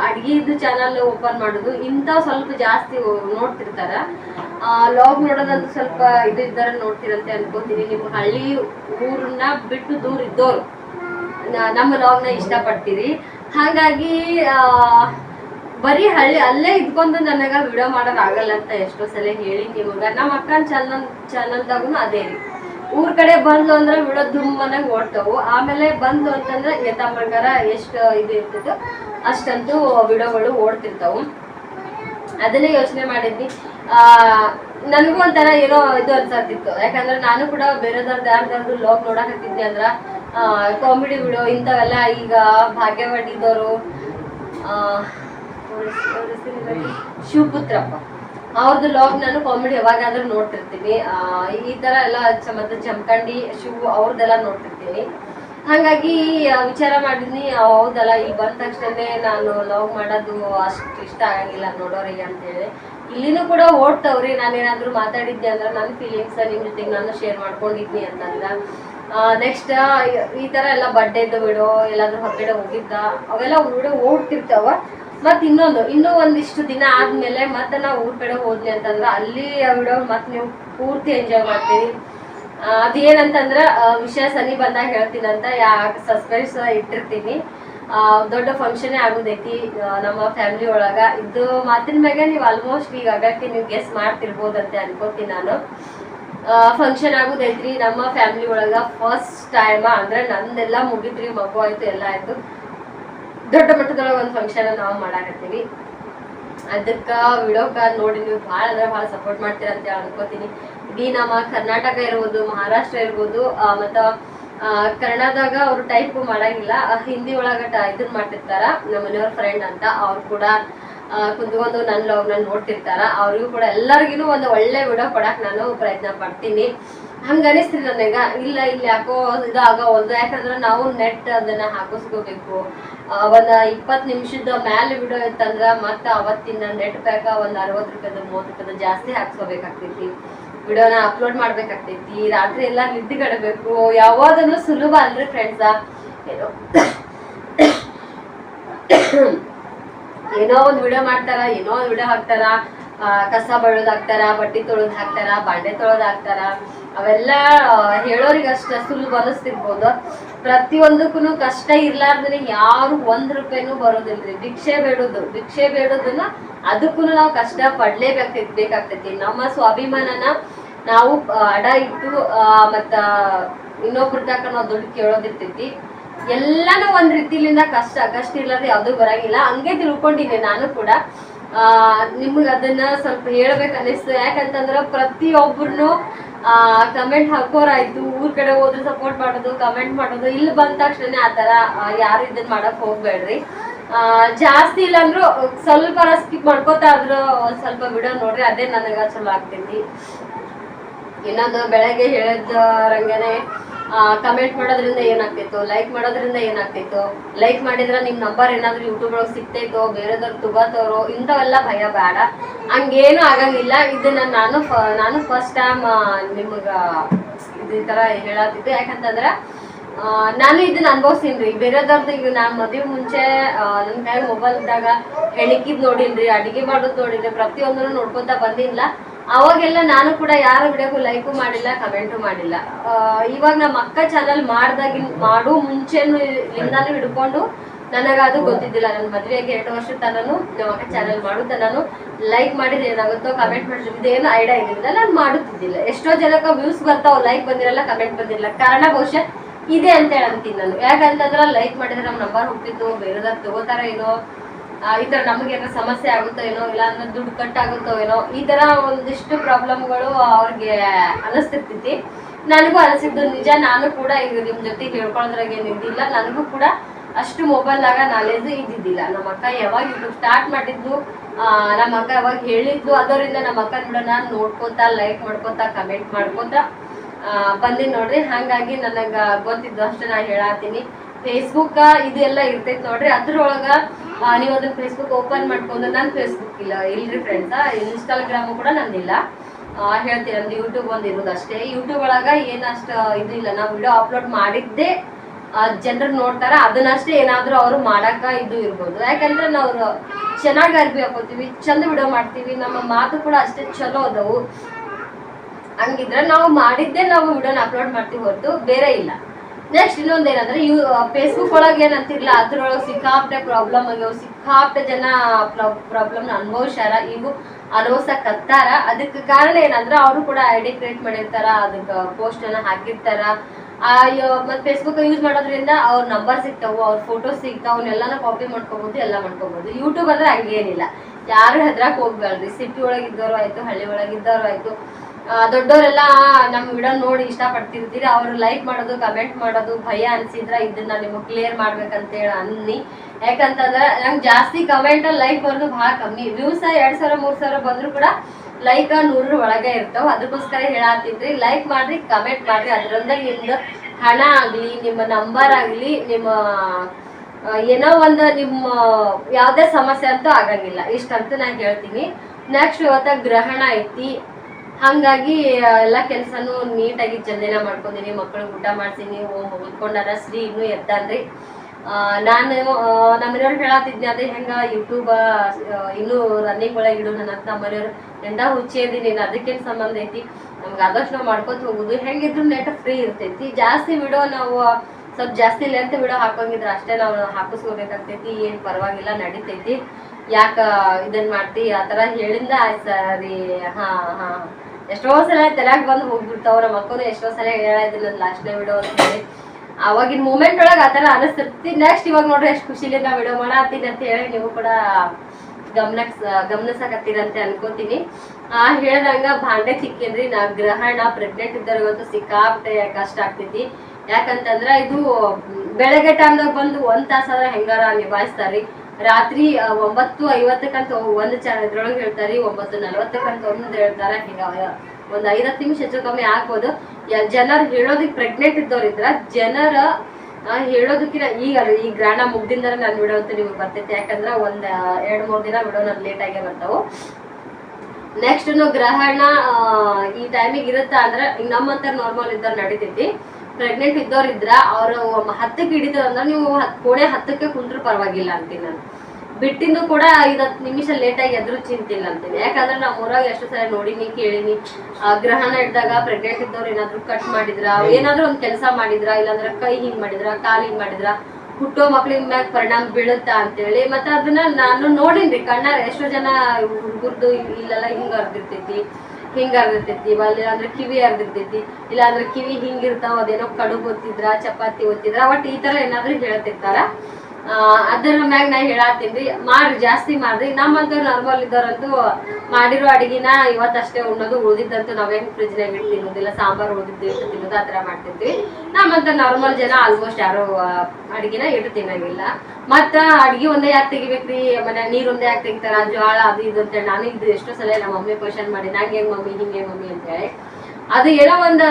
ಅಡ್ಗಿದು ಚಾನಲ್ ಓಪನ್ ಮಾಡೋದು ಇಂಥವ್ ಸ್ವಲ್ಪ ಜಾಸ್ತಿ ನೋಡ್ತಿರ್ತಾರ. ಲಾಗ್ ನೋಡೋದಂತ ಸ್ವಲ್ಪ ಇದು ಇದ್ದಾರೆ ನೋಡ್ತಿರಂತೆ ಅನ್ಕೋತೀನಿ ನಿಮ್ಮ ಹಳ್ಳಿ ಊರನ್ನ ಬಿಟ್ಟು ದೂರ ಇದ್ದೋರು ನಮ್ಮ ಲಾಗ್ನ ಇಷ್ಟಪಡ್ತೀರಿ. ಹಾಗಾಗಿ ಬರೀ ಹಳ್ಳಿ ಅಲ್ಲೇ ಇದ್ಕೊಂಡು ನನಗ ವಿಡಿಯೋ ಮಾಡೋದ್ ಆಗಲ್ಲ ಅಂತ ಎಷ್ಟೋ ಸಲ ಹೇಳಿ ನಿಮಗ. ನಮ್ಮ ಅಕ್ಕನ ಚಾನಲ್ ಚಾನಲ್ದಾಗೂ ಅದೇ ರೀ. ಊರ್ ಕಡೆ ಬಂದ್ಲು ಅಂದ್ರೆ ವಿಡಿಯೋ ದುಮ್ಮನಾಗ ಓಡ್ತಾವು. ಆಮೇಲೆ ಬಂದು ಅಂತಂದ್ರೆ ಯಥಾ ಪ್ರಕಾರ ಎಷ್ಟು ಇದು ಇರ್ತೈತೋ ಅಷ್ಟಂತೂ ವಿಡಿಯೋಗಳು ಓಡ್ತಿರ್ತಾವು. ಅದನ್ನೇ ಯೋಚನೆ ಮಾಡಿದ್ವಿ. ಆ, ನನಗೂ ಒಂಥರ ಏನೋ ಇದು ಅನ್ಸತ್ತಿತ್ತು ಯಾಕಂದ್ರೆ ನಾನು ಕೂಡ ಬೇರೆದವ್ರದ್ದು ಯಾರ್ದಾರ್ದು ಲಾಗ್ ನೋಡಕತ್ತಿದ್ದೆ ಅಂದ್ರ ಕಾಮಿಡಿ ವಿಡಿಯೋ ಇಂಥವೆಲ್ಲ ಈಗ ಭಾಗ್ಯವಾಡಿದ್ದವರು ಶಿವಪುತ್ರಪ್ಪ. ಅವ್ರದ್ದು ಲಾಗ್ ನಾನು ಕಾಮಿಡಿ ಯಾವಾಗಾದ್ರೂ ನೋಡ್ತಿರ್ತೀನಿ. ಈ ತರ ಎಲ್ಲ ಮತ್ತೆ ಜಮಖಂಡಿ, ಶಿವ್ ಅವ್ರದ್ದೆಲ್ಲ ನೋಡ್ತಿರ್ತೀನಿ. ಹಾಗಾಗಿ ವಿಚಾರ ಮಾಡಿದ್ನಿ ಹೌದಲ್ಲ ಇಲ್ಲಿ ಬಂದ ತಕ್ಷಣನೇ ನಾನು ಲವ್ ಮಾಡೋದು ಅಷ್ಟು ಇಷ್ಟ ಆಗಂಗಿಲ್ಲ ನೋಡೋರಿಗೆ ಅಂತೇಳಿ. ಇಲ್ಲಿನೂ ಕೂಡ ಓಡ್ತಾವ್ರಿ, ನಾನೇನಾದ್ರೂ ಮಾತಾಡಿದ್ದೆ ಅಂದ್ರೆ ನನ್ನ ಫೀಲಿಂಗ್ಸ್ ನಿಮ್ಮ ಜೊತೆಗೆ ನಾನು ಶೇರ್ ಮಾಡ್ಕೊಂಡಿದ್ನಿ ಅಂತಂದ್ರೆ. ನೆಕ್ಸ್ಟ್ ಈ ತರ ಎಲ್ಲ ಬರ್ಡೇದು ಬಿಡು, ಎಲ್ಲಾದ್ರೂ ಹೊರಗಡೆ ಹೋಗಿದ್ದ, ಅವೆಲ್ಲ ವಿಡಿಯೋ ಹೋಗ್ತಿರ್ತಾವ ಮತ್ ಇನ್ನೊಂದು, ಇನ್ನೂ ಒಂದಿಷ್ಟು ದಿನ ಆದ್ಮೇಲೆ ಮತ್ತೆ ನಾವು ಊರ ಕಡೆ ಹೋದ್ನಿ ಅಂತಂದ್ರೆ ಅಲ್ಲಿ ಬಿಡೋ, ಮತ್ತೆ ನೀವು ಪೂರ್ತಿ ಎಂಜಾಯ್ ಮಾಡ್ತೀನಿ ಅದೇನಂತಂದ್ರೆ ವಿಷಯ ಸನಿ ಬಂದಾಗ ಹೇಳ್ತೀನಂತ, ಯಾ ಸಸ್ಪೆನ್ಸ್ ಇಟ್ಟಿರ್ತೀನಿ. ದೊಡ್ಡ ಫಂಕ್ಷನ್ ಆಗೋದೈತಿ ನಮ್ಮ ಫ್ಯಾಮಿಲಿ ಒಳಗ. ಇದು ಮಾತಿನ ಮ್ಯಾಗೆ ನೀವು ಆಲ್ಮೋಸ್ಟ್ ಈಗ ಆಗಕ್ಕೆ ನೀವು ಗೆಸ್ ಮಾಡ್ತಿರ್ಬೋದಂತೆ ಅನ್ಕೋತೀನಿ ನಾನು. ಫಂಕ್ಷನ್ ಆಗುದೈತ್ರಿ ನಮ್ಮ ಫ್ಯಾಮಿಲಿ ಒಳಗ ಫಸ್ಟ್ ಟೈಮ್ ಅಂದ್ರೆ ನಂದೆಲ್ಲ ಮುಗಿದ್ರಿ, ಮಗು ಆಯ್ತು, ಎಲ್ಲ ಆಯ್ತು. ದೊಡ್ಡ ಮಟ್ಟದೊಳಗೆ ಒಂದು ಫಂಕ್ಷನ್ ನಾವು ಮಾಡಾಕತ್ತೀವಿ. ಅದಕ್ಕ ಕಾಲ್ ನೋಡಿ ನೀವು ಭಾಳ ಅಂದ್ರೆ ಭಾಳ ಸಪೋರ್ಟ್ ಮಾಡ್ತೀರ ಅಂತ ಅನ್ಕೋತೀನಿ. ಇಡೀ ನಮ್ಮ ಕರ್ನಾಟಕ ಇರ್ಬೋದು, ಮಹಾರಾಷ್ಟ್ರ ಇರ್ಬೋದು ಮತ್ತ ಕನ್ನಡದಾಗ ಅವ್ರು ಟೈಪ್ ಮಾಡಂಗಿಲ್ಲ. ಹಿಂದಿ ಒಳಗ ಟ- ಇದನ್ ಮಾಡ್ತಿರ್ತಾರ, ನಮ್ಮ ಮನೆಯವ್ರ ಫ್ರೆಂಡ್ ಅಂತ, ಅವ್ರು ಕೂಡ ಕುಂತ್ಕೊಂಡು ನನ್ನ ಲಾಗ್ ನಾನು ನೋಡ್ತಿರ್ತಾರ, ಅವ್ರಿಗೂ ಕೂಡ ಎಲ್ಲರಿಗೂ ಒಂದು ಒಳ್ಳೆ ವಿಡಿಯೋ ಕೊಡಕ್ಕೆ ನಾನು ಪ್ರಯತ್ನ ಪಡ್ತೀನಿ. ಹಂಗೆ ಅನಿಸ್ತಿರಿ ನನಗೆ ಇಲ್ಲ, ಇಲ್ಲಿ ಯಾಕೋ ಇದಾಗವಲ್ದು ಯಾಕಂದ್ರೆ ನಾವು ನೆಟ್ ಅದನ್ನ ಹಾಕಿಸ್ಕೋಬೇಕು. ಒಂದ್ ಇಪ್ಪತ್ತು ನಿಮಿಷದ ಮ್ಯಾಲೆ ವಿಡಿಯೋ ಇತ್ತಂದ್ರೆ ಮತ್ತೆ ಅವತ್ತಿನ ನೆಟ್ ಪ್ಯಾಕ ಒಂದು ಅರವತ್ತು ರೂಪಾಯಿದ, ಮೂವತ್ತು ರೂಪಾಯಿದ ಜಾಸ್ತಿ ಹಾಕ್ಸ್ಕೋಬೇಕಾಗ್ತೈತಿ. ವಿಡಿಯೋನ ಅಪ್ಲೋಡ್ ಮಾಡ್ಬೇಕಾಗ್ತೈತಿ. ರಾತ್ರಿ ಎಲ್ಲ ನಿದ್ದೆ ಕಡಬೇಕು ಯಾವಾಗಲೂ ಸುಲಭ ಅಲ್ರಿ ಫ್ರೆಂಡ್ಸ ಏನೋ ಒಂದು ವಿಡಿಯೋ ಮಾಡ್ತಾರ, ಏನೋ ಒಂದು ವಿಡಿಯೋ ಹಾಕ್ತಾರ ಕಸ ಬಳ್ಳೋದ್ ಹಾಕ್ತಾರ ಬಟ್ಟೆ ತೊಳೋದ್ ಹಾಕ್ತಾರ, ಬಾಂಡೆ ತೊಳೋದ್ ಹಾಕ್ತಾರ, ಅವೆಲ್ಲ ಹೇಳೋರಿಗೆ ಅಷ್ಟ ಸುಲಭ ಅನಿಸ್ತಿರ್ಬೋದು. ಪ್ರತಿಯೊಂದಕ್ಕೂ ಕಷ್ಟ ಇರ್ಲಾರ್ದ್ರೆ ಯಾರು ಒಂದ್ ರೂಪಾಯಿನೂ ಬರೋದಿಲ್ರಿ. ಭಿಕ್ಷೆ ಬೇಡೋದು, ಭಿಕ್ಷೆ ಬೇಡೋದನ್ನ ಅದಕ್ಕೂ ನಾವು ಕಷ್ಟ ಪಡ್ಲೇಬೇಕಾಗ್ತೈತಿ ಬೇಕಾಗ್ತೈತಿ. ನಮ್ಮ ಸ್ವಾಭಿಮಾನನ ನಾವು ಅಡ ಇಟ್ಟು ಮತ್ತ ಇನ್ನೊಬ್ರ ತಕ ನಾವು ದುಡ್ಡು ಕೇಳೋದಿರ್ತೈತಿ. ಎಲ್ಲಾನು ಒಂದ್ ರೀತಿಲಿಂದ ಕಷ್ಟ ಕಷ್ಟ ಇಲ್ಲದೆ ಯಾವ್ದು ಬರಂಗಿಲ್ಲ. ಹಂಗೆ ತಿಳ್ಕೊಂಡಿದ್ದೆ ನಾನು ಕೂಡ. ಆ ನಿಮ್ಗೆ ಅದನ್ನ ಸ್ವಲ್ಪ ಹೇಳ್ಬೇಕು ಅನಿಸ್ತು ಯಾಕಂತಂದ್ರ ಪ್ರತಿಯೊಬ್ಬರನ್ನು ಆ ಕಮೆಂಟ್ ಹಾಕೋರಾಯ್ತು ಊರ್ ಕಡೆ ಹೋದ್ರೆ ಸಪೋರ್ಟ್ ಮಾಡೋದು ಕಮೆಂಟ್ ಮಾಡೋದು. ಇಲ್ಲಿ ಬಂದ ತಕ್ಷಣ ಆ, ಯಾರು ಇದನ್ನ ಮಾಡಕ್ ಹೋಗ್ಬೇಡ್ರಿ. ಜಾಸ್ತಿ ಇಲ್ಲಾಂದ್ರೂ ಸ್ವಲ್ಪ ಸ್ಕಿಪ್ ಮಾಡ್ಕೋತಾ ಆದ್ರೂ ಸ್ವಲ್ಪ ವಿಡಿಯೋ ನೋಡ್ರಿ ಅದೇ ನನಗ ಚಲೋ ಆಗ್ತೈತಿ. ಇನ್ನೊಂದು ಬೆಳಗ್ಗೆ ಹೇಳಿದ್ರಂಗೆನೆ ಕಮೆಂಟ್ ಮಾಡೋದ್ರಿಂದ ಏನಾಗ್ತಿತ್ತು? ಲೈಕ್ ಮಾಡೋದ್ರಿಂದ ಏನಾಗ್ತಿತ್ತು? ಲೈಕ್ ಮಾಡಿದ್ರೆ ನಿಮ್ ನಂಬರ್ ಏನಾದ್ರು ಯೂಟ್ಯೂಬ್ ಒಳಗೆ ಸಿಗ್ತೈತೋ ಬೇರೆದವ್ರು ತುಗೋತವ್ರು ಇಂಥವೆಲ್ಲ ಭಯ ಬೇಡ. ಹಂಗೇನು ಆಗಂಗಿಲ್ಲ. ಇದನ್ನ ನಾನು ನಾನು ಫಸ್ಟ್ ಟೈಮ್ ನಿಮಗ ಈ ತರ ಹೇಳತ್ತಿದ್ದೆ ಯಾಕಂತಂದ್ರೆ ನಾನು ಇದನ್ನ ರೀ ಬೇರೆದವ್ರದ್ದು ಈಗ ನಾನು ಮದುವೆ ಮುಂಚೆ ನನ್ನ ಕೈ ಮೊಬೈಲ್ ಇದ್ದಾಗ ಹೆಣಿಕಿದ್ ನೋಡಿನ್ರಿ, ಅಡಿಗೆ ಮಾಡೋದು ನೋಡಿನ್ರಿ, ಪ್ರತಿಯೊಂದನ್ನು ನೋಡ್ಕೊತಾ ಬಂದಿಲ್ಲ ಅವಾಗೆಲ್ಲ ನಾನು ಕೂಡ ಯಾರ ವಿಡಿಯೋಗೂ ಲೈಕು ಮಾಡಿಲ್ಲ, ಕಮೆಂಟು ಮಾಡಿಲ್ಲ. ಇವಾಗ ನಮ್ಮ ಅಕ್ಕ ಚಾನಲ್ ಮಾಡ್ದಾಗಿನ್ ಮಾಡು ಮುಂಚೆನೂ ಇಂದಾನು ಹಿಡ್ಕೊಂಡು ನನಗದು ಗೊತ್ತಿದ್ದಿಲ್ಲ. ನನ್ನ ಮದುವೆಗೆ ಎರಡು ವರ್ಷ ತನನು ನಮ್ಮ ಅಕ್ಕ ಚಾನಲ್ ಮಾಡುತ್ತ ನಾನು ಲೈಕ್ ಮಾಡಿದ್ರೆ ಏನಾಗುತ್ತೋ ಕಮೆಂಟ್ ಮಾಡಿದ್ರೆ. ಇದೇನು ಐಡಿಯಾ ಇದ್ದಿಲ್ಲ ನಾನು ಮಾಡುತ್ತಿದ್ದಿಲ್ಲ. ಎಷ್ಟೋ ಜನಕ್ಕೆ ವ್ಯೂಸ್ ಬರ್ತಾವ ಲೈಕ್ ಬಂದಿರಲ್ಲ ಕಮೆಂಟ್ ಬಂದಿರಲ್ಲ. ಕಾರಣ ಬಹುಶಃ ಇದೆ ಅಂತ ಹೇಳಿ ಅಂತೀನಿ ನಾನು. ಯಾಕಂತಂದ್ರೆ ಲೈಕ್ ಮಾಡಿದ್ರೆ ನಮ್ಮ ನಂಬರ್ ಹೋಗ್ತಿತ್ತು ಬೇರೆದಾಗ ತಗೋತಾರ ಏನೋ ಈ ತರ ನಮಗೆ ಏನೋ ಸಮಸ್ಯೆ ಆಗುತ್ತೋ ಏನೋ, ಇಲ್ಲ ಅಂದ್ರೆ ದುಡ್ಡು ಕಟ್ ಆಗುತ್ತೋ ಏನೋ, ಈ ತರ ಒಂದಿಷ್ಟು ಪ್ರಾಬ್ಲಮ್ಗಳು ಅವ್ರಿಗೆ ಅನಿಸ್ತಿರ್ತೈತಿ ನನಗೂ ಅನಿಸಿದ್ದು ನಿಜ, ನಾನು ಕೂಡ ಈಗ ನಿಮ್ ಜೊತೆ ಹೇಳ್ಕೊಳ್ಳೋದ್ರಾಗ ಏನು ಇದ್ದಿಲ್ಲ ನನಗೂ ಕೂಡ ಅಷ್ಟು ಮೊಬೈಲ್ನಾಗ ನಾಲೆಜ್ ಇದ್ದಿದ್ದಿಲ್ಲ. ನಮ್ಮ ಅಕ್ಕ ಯಾವಾಗ ಯೂಟ್ಯೂಬ್ ಸ್ಟಾರ್ಟ್ ಮಾಡಿದ್ದು ನಮ್ಮ ಅಕ್ಕ ಯಾವಾಗ ಹೇಳಿದ್ದು ಅದರಿಂದ ನಮ್ಮ ಅಕ್ಕ ನೋಡೋಣ ನೋಡ್ಕೋತಾ ಲೈಕ್ ಮಾಡ್ಕೋತಾ ಕಮೆಂಟ್ ಮಾಡ್ಕೋತಾ ಬಂದಿ ನೋಡ್ರಿ. ಹಂಗಾಗಿ ನನಗ ಗೊತ್ತಿದ್ದು ಅಷ್ಟೇ, ನಾ ಹೇಳತ್ತೀನಿ ಫೇಸ್ಬುಕ್ ಇದು ಎಲ್ಲ ಇರ್ತೈತೆ ನೋಡ್ರಿ. ಅದ್ರೊಳಗ ನೀವು ಅದನ್ನ ಫೇಸ್ಬುಕ್ ಓಪನ್ ಮಾಡ್ಕೊಂಡು ನನ್ ಫೇಸ್ಬುಕ್ ಇಲ್ಲ. ಇಲ್ರಿ ಫ್ರೆಂಡ್ಸ್ ಇನ್ಸ್ಟಾಗ್ರಾಮ್ ಕೂಡ ನಂದಿಲ್ಲ. ಆ, ಹೇಳ್ತೀನಿ ನಮ್ದು ಯೂಟ್ಯೂಬ್ ಒಂದು ಇರೋದು ಅಷ್ಟೇ. ಯೂಟ್ಯೂಬ್ ಒಳಗ ಏನಷ್ಟ ಇದು ಇಲ್ಲ. ನಾವು ವಿಡಿಯೋ ಅಪ್ಲೋಡ್ ಮಾಡಿದ್ದೆ ಜನರು ನೋಡ್ತಾರ. ಅದನ್ನಷ್ಟೇ ಏನಾದ್ರೂ ಅವ್ರು ಮಾಡಾಕ ಇದು ಇರ್ಬೋದು. ಯಾಕಂದ್ರೆ ನಾವು ಚೆನ್ನಾಗಿ ಅರ್ಬಿ ಹಾಕೋತೀವಿ ಚಂದ ವಿಡಿಯೋ ಮಾಡ್ತೀವಿ. ನಮ್ಮ ಮಾತು ಕೂಡ ಅಷ್ಟೇ ಚಲೋ ಅದಾವು. ಹಂಗಿದ್ರೆ ನಾವು ಮಾಡಿದ್ದೆ ನಾವು ವಿಡಿಯೋನ ಅಪ್ಲೋಡ್ ಮಾಡ್ತೀವಿ ಹೊರತು ಬೇರೆ ಇಲ್ಲ. ನೆಕ್ಸ್ಟ್ ಇನ್ನೊಂದ್ ಏನಂದ್ರೆ ಇವ್ ಫೇಸ್ಬುಕ್ ಒಳಗೆ ಏನಂತಿರ್ಲಿಲ್ಲ, ಅದ್ರೊಳಗೆ ಸಿಕ್ಕಾಪಟ್ಟೆ ಪ್ರಾಬ್ಲಮ್ ಆಗ್ಯಾವ. ಸಿಕ್ಕಾಪಟ್ಟೆ ಜನ ಪ್ರಾಬ್ಲಮ್ ಅನುಭವಿಸ್ಯಾರ. ಈಗೂ ಅನುಭವಿಸಕತ್ತಾರ. ಅದಕ್ಕೆ ಕಾರಣ ಏನಂದ್ರೆ, ಅವರು ಕೂಡ ಐ ಡಿ ಕ್ರಿಯೇಟ್ ಮಾಡಿರ್ತಾರ, ಅದಕ್ಕೆ ಪೋಸ್ಟ್ ಅನ್ನ ಹಾಕಿರ್ತಾರ. ಮತ್ತ್ ಫೇಸ್ಬುಕ್ ಯೂಸ್ ಮಾಡೋದ್ರಿಂದ ಅವ್ರ ನಂಬರ್ ಸಿಗ್ತಾವು, ಅವ್ರ ಫೋಟೋಸ್ ಸಿಗ್ತಾವ ಅವನ್ನೆಲ್ಲಾನ ಕಾಪಿ ಮಾಡ್ಕೋಬಹುದು ಎಲ್ಲ ಮಾಡ್ಕೋಬಹುದು ಯೂಟ್ಯೂಬ್ ಅಂದ್ರೆ ಹಂಗೇನಿಲ್ಲ. ಯಾರು ಹೆದ್ರಾಕ್ ಹೋಗ್ಬೇಡ್ರಿ ಸಿಟಿ ಒಳಗಿದ್ದವ್ರು ಆಯ್ತು, ಹಳ್ಳಿ ಒಳಗಿದ್ದವ್ರು ಆಯ್ತು. ದೊಡ್ಡವರೆಲ್ಲ ನಮ್ಮ ವಿಡಿಯೋ ನೋಡಿ ಇಷ್ಟಪಡ್ತಿರ್ತೀರಿ. ಅವ್ರು ಲೈಕ್ ಮಾಡೋದು ಕಮೆಂಟ್ ಮಾಡೋದು, ಭಯ ಅನ್ಸಿದ್ರ ಇದನ್ನ ನಿಮಗೆ ಕ್ಲಿಯರ್ ಮಾಡ್ಬೇಕಂತ ಹೇಳಿ ಅನ್ನಿ. ಯಾಕಂತಂದ್ರೆ ನಂಗೆ ಜಾಸ್ತಿ ಕಮೆಂಟ್ ಲೈಕ್ ಬರೋದು ಭಾಳ ಕಮ್ಮಿ. ವ್ಯೂಸ್ ಎರಡ್ ಸಾವಿರ, ಮೂರ್ ಸಾವಿರ ಬಂದ್ರು ಕೂಡ ಲೈಕ್ ನೂರ ಒಳಗೆ ಇರ್ತಾವ. ಅದಕ್ಕೋಸ್ಕರ ಹೇಳತ್ತಿದ್ರಿ ಲೈಕ್ ಮಾಡ್ರಿ ಕಮೆಂಟ್ ಮಾಡ್ರಿ. ಅದರಿಂದ ನಿಮ್ದು ಹಣ ಆಗ್ಲಿ, ನಿಮ್ಮ ನಂಬರ್ ಆಗ್ಲಿ, ನಿಮ್ಮ ಏನೋ ಒಂದು ನಿಮ್ಮ ಯಾವುದೇ ಸಮಸ್ಯೆ ಅಂತೂ ಆಗಂಗಿಲ್ಲ. ಇಷ್ಟಂತೂ ನಾನು ಹೇಳ್ತೀನಿ. ನೆಕ್ಸ್ಟ್ ಇವತ್ತ ಗ್ರಹಣ ಐತಿ. ಹಂಗಾಗಿ ಎಲ್ಲ ಕೆಲಸನೂ ನೀಟಾಗಿ ಜಲ್ದಿನ ಮಾಡ್ಕೊಂಡಿನಿ. ಮಕ್ಕಳು ಊಟ ಮಾಡ್ತೀನಿ ಓ ಸ್ತ್ರೀ ಶ್ರೀ ಇನ್ನೂ ಎದ್ದಾನ್ರಿ ನಾನು ನಮ್ಮನೆಯವ್ರು ನಮ್ಮ ಮನೆಯವ್ರು ಹೇಳತ್ತಿದ್ನಿ ಅದೇ ಹೆಂಗ ಯೂಟ್ಯೂಬ್ ಇನ್ನೂ ರನ್ನಿಂಗ್ ಒಳಗೆ ಇಡು ನನ್ನ ನಮ್ಮನೆಯವ್ರು. ಎಂದ ಹುಚ್ಚಿ ಅದೀನಿ ಅದಕ್ಕೇನು ಸಂಬಂಧ ಐತಿ? ನಮ್ಗೆ ಆದಷ್ಟು ನಾವು ಮಾಡ್ಕೊತ ಹೋಗುದು. ಹೆಂಗಿದ್ರು ನೆಟ್ ಫ್ರೀ ಇರ್ತೈತಿ. ಜಾಸ್ತಿ ವಿಡಿಯೋ ನಾವು, ಸ್ವಲ್ಪ ಜಾಸ್ತಿ ಲೆಂತ್ ವಿಡಿಯೋ ಹಾಕೋಂಗಿದ್ರೆ ಅಷ್ಟೇ ನಾವು ಹಾಕಿಸ್ಕೋಬೇಕಾಗ್ತೈತಿ. ಏನು ಪರವಾಗಿಲ್ಲ, ನಡೀತೈತಿ. ಯಾಕ ಇದನ್ನ ಮಾಡ್ತಿ? ಆ ಥರ ಹೇಳಿಂದ ಆಯ್ತು ಸರಿ. ಹಾ ಹಾ. ಎಷ್ಟೋ ಸಲ ತಲೆಯಾಗ ಬಂದು ಹೋಗ್ಬಿಡ್ತಾವ ನಮ್ಮ ಅಕ್ಕನು, ಎಷ್ಟೋ ಸಲ ಹೇಳಿದ್ದೀನಿ ಲಾಸ್ಟ್ನೇ ವಿಡಿಯೋ ಅಂತ ಹೇಳಿ. ಅವಾಗಿನ ಮೂಮೆಂಟ್ ಒಳಗೆ ಆ ಥರ ನೆಕ್ಸ್ಟ್ ಇವಾಗ ನೋಡ್ರಿ ಎಷ್ಟು ಖುಷಿಲಿಂದ ವಿಡಿಯೋ ಮಾಡತ್ತೀನಿ ಅಂತ ಹೇಳಿ ನೀವು ಕೂಡ ಗಮನಕ್ ಗಮನಿಸಕತ್ತೀರಂತೆ ಅನ್ಕೋತೀನಿ. ಆ, ಹೇಳ್ದಂಗ ಭಾಂಡೆ ಸಿಕ್ಕಿದ್ರಿ ನಾ ಗ್ರಹಣ ಪ್ರೆಗ್ನೆಂಟ್ ಇದ್ದವ್ರಿಗಂತೂ ಸಿಕ್ಕಾಪಟ್ಟೆ ಕಷ್ಟ ಆಗ್ತೈತಿ. ಯಾಕಂತಂದ್ರ ಇದು, ಬೆಳಗ್ಗೆ ಟೈಮ್ದಾಗ ಬಂದು ಒಂದ್ ತಾಸಾದ್ರ ಹೆಂಗಾರ ನಿಭಾಯಿಸ್ತಾರಿ ರಾತ್ರಿ ಒಂಬತ್ತು ಐವತ್ತಕ್ಕಂತ ಒಂದ್ ಚ, ಇದ್ರೊಳಗೆ ಹೇಳ್ತಾರಿ ಒಂಬತ್ತು ನಲ್ವತ್ತಕ್ಕಂತ ಒಂದ್ ಹೇಳ್ತಾರ. ಹಿಂಗ ಒಂದ್ ಐದತ್ತು ನಿಮಿಷ ಹೆಚ್ಚು ಕಮ್ಮಿ ಆಗ್ಬೋದು. ಜನರು ಹೇಳೋದಕ್ಕೆ ಪ್ರೆಗ್ನೆಂಟ್ ಇದ್ದವ್ರು ಇದ್ರ, ಜನರ ಹೇಳೋದಕ್ಕಿನ ಈಗ ಈ ಗ್ರಾಣ ಮುಗ್ದಿಂದ ನಾನು ವಿಡೋ ಅಂತ ನಿಮ್ಗೆ ಬರ್ತೈತಿ. ಯಾಕಂದ್ರೆ ಒಂದ್ ಎರಡ್, ಮೂರ್ ದಿನ ವಿಡೋ ನಾನು ಲೇಟ್ ಆಗೇ ಬರ್ತಾವು. ನೆಕ್ಸ್ಟ್ ಗ್ರಹಣ ಈ ಟೈಮಿಗೆ ಇರುತ್ತಾ ಅಂದ್ರೆ ನಮ್ಮ ನಮ್ಮಂತ ನಾರ್ಮಲ್ ಇದ್ದ ನಡಿತೈತಿ. ಪ್ರೆಗ್ನೆಂಟ್ ಇದ್ದವ್ರು ಇದ್ರ, ಅವ್ರ ಹತ್ತಕ್ಕೆ ಹಿಡಿತದ ಅಂದ್ರೆ ನೀವು ಹತ್- ಕೋಣೆ ಹತ್ತಕ್ಕೆ ಕುಂದ್ರು ಪರವಾಗಿಲ್ಲ ಅಂತೀನಿ ನಾನು. ಬಿಟ್ಟಿಂದು ಕೂಡ ಐದ್ ಹತ್ತು ನಿಮಿಷ ಲೇಟಾಗಿ ಎದ್ರು ಚಿಂತಿಲ್ಲ ಅಂತೀನಿ. ಯಾಕಂದ್ರೆ ನಾವು ಊರಾಗ ಎಷ್ಟು ಸಲ ನೋಡಿನಿ ಕೇಳಿನಿ ಗ್ರಹಣ ಇದ್ದಾಗ ಪ್ರೆಗ್ನೆಂಟ್ ಇದ್ದವ್ರು ಏನಾದ್ರು ಕಟ್ ಮಾಡಿದ್ರ, ಏನಾದ್ರು ಒಂದ್ ಕೆಲಸ ಮಾಡಿದ್ರ, ಇಲ್ಲಾಂದ್ರೆ ಕೈ ಹಿಂಗ್ ಮಾಡಿದ್ರ, ಕಾಲ್ ಹಿಂಗ್ ಮಾಡಿದ್ರ, ಹುಟ್ಟೋ ಮಕ್ಳಿನ ಮ್ಯಾಗ ಪರಿಣಾಮ ಬೀಳುತ್ತಾ ಅಂತೇಳಿ ಮತ್ತೆ ಅದನ್ನ ನಾನು ನೋಡಿನ್ರಿ, ಕಣ್ಣಾರ ಎಷ್ಟೋ ಜನ ಹುಡುಗರ್ದು ಇಲ್ಲೆಲ್ಲ ಹಿಂಗ ಅರ್ದಿರ್ತೈತಿ. ಹಿಂಗ ಅರ್ದಿರ್ತೈತಿ ಇಲ್ಲ ಅಂದ್ರೆ ಕಿವಿ ಅರ್ದಿರ್ತೈತಿ, ಇಲ್ಲ ಅಂದ್ರೆ ಕಿವಿ ಹಿಂಗಿರ್ತಾವ ಅದೇನೋ ಕಡುಬು ಒತ್ತಿದ್ರ, ಚಪಾತಿ ಒತ್ತಿದ್ರ ಒಟ್ಟು ಈ ತರ ಏನಾದ್ರು ಹೇಳ್ತಿರ್ತಾರ? ಅದರ ಮ್ಯಾಗ ನಾ ಹೇಳತ್ತೀನಿ ಮಾಡ್ರಿ ಜಾಸ್ತಿ ಮಾಡ್ರಿ ನಮ್ಮಂತ ನಾರ್ಮಲ್ ಇದ್ದಾರಂತೂ ಮಾಡಿರೋ ಅಡಿಗೆನ ಇವತ್ತಷ್ಟೇ ಉಣ್ಣೋದು, ಉಳಿದಿದ್ದಂತೂ ನಾವೇನು ಫ್ರಿಜ್ನಾಗ ಇಟ್ಟು ತಿನ್ನೋದಿಲ್ಲ, ಸಾಂಬಾರ್ ಉಳಿದಿದ್ದು ಇಟ್ಟು ತಿನ್ನೋದು, ಆ ಥರ ಮಾಡ್ತಿದ್ವಿ. ನಮ್ಮಂತ ನಾರ್ಮಲ್ ಜನ ಆಲ್ಮೋಸ್ಟ್ ಯಾರು ಅಡಿಗೆನ ಇಟ್ಟು ತಿನ್ನಂಗಿಲ್ಲ. ಮತ್ತ ಅಡಿಗೆ ಒಂದೇ ಯಾಕೆ ತೆಗಿಬೇಕ್ರಿ ಮನೆ ನೀರು ಒಂದೇ ಯಾಕೆ ತೆಗಿತಾರ? ಜೋಳ, ಅದು ಇದು ಅಂತೇಳಿ ನಾನು ಇದು ಎಷ್ಟೋ ಸಲ ನಮ್ಮ ಮಮ್ಮಿ ಕ್ವಶನ್ ಮಾಡಿ ನಂಗೆ ಹೆಂಗ್ ಮಮ್ಮಿ ಹಿಂಗೆ ಮಮ್ಮಿ ಅಂತ ಹೇಳಿ. ಅದು ಏನೋ ಒಂದು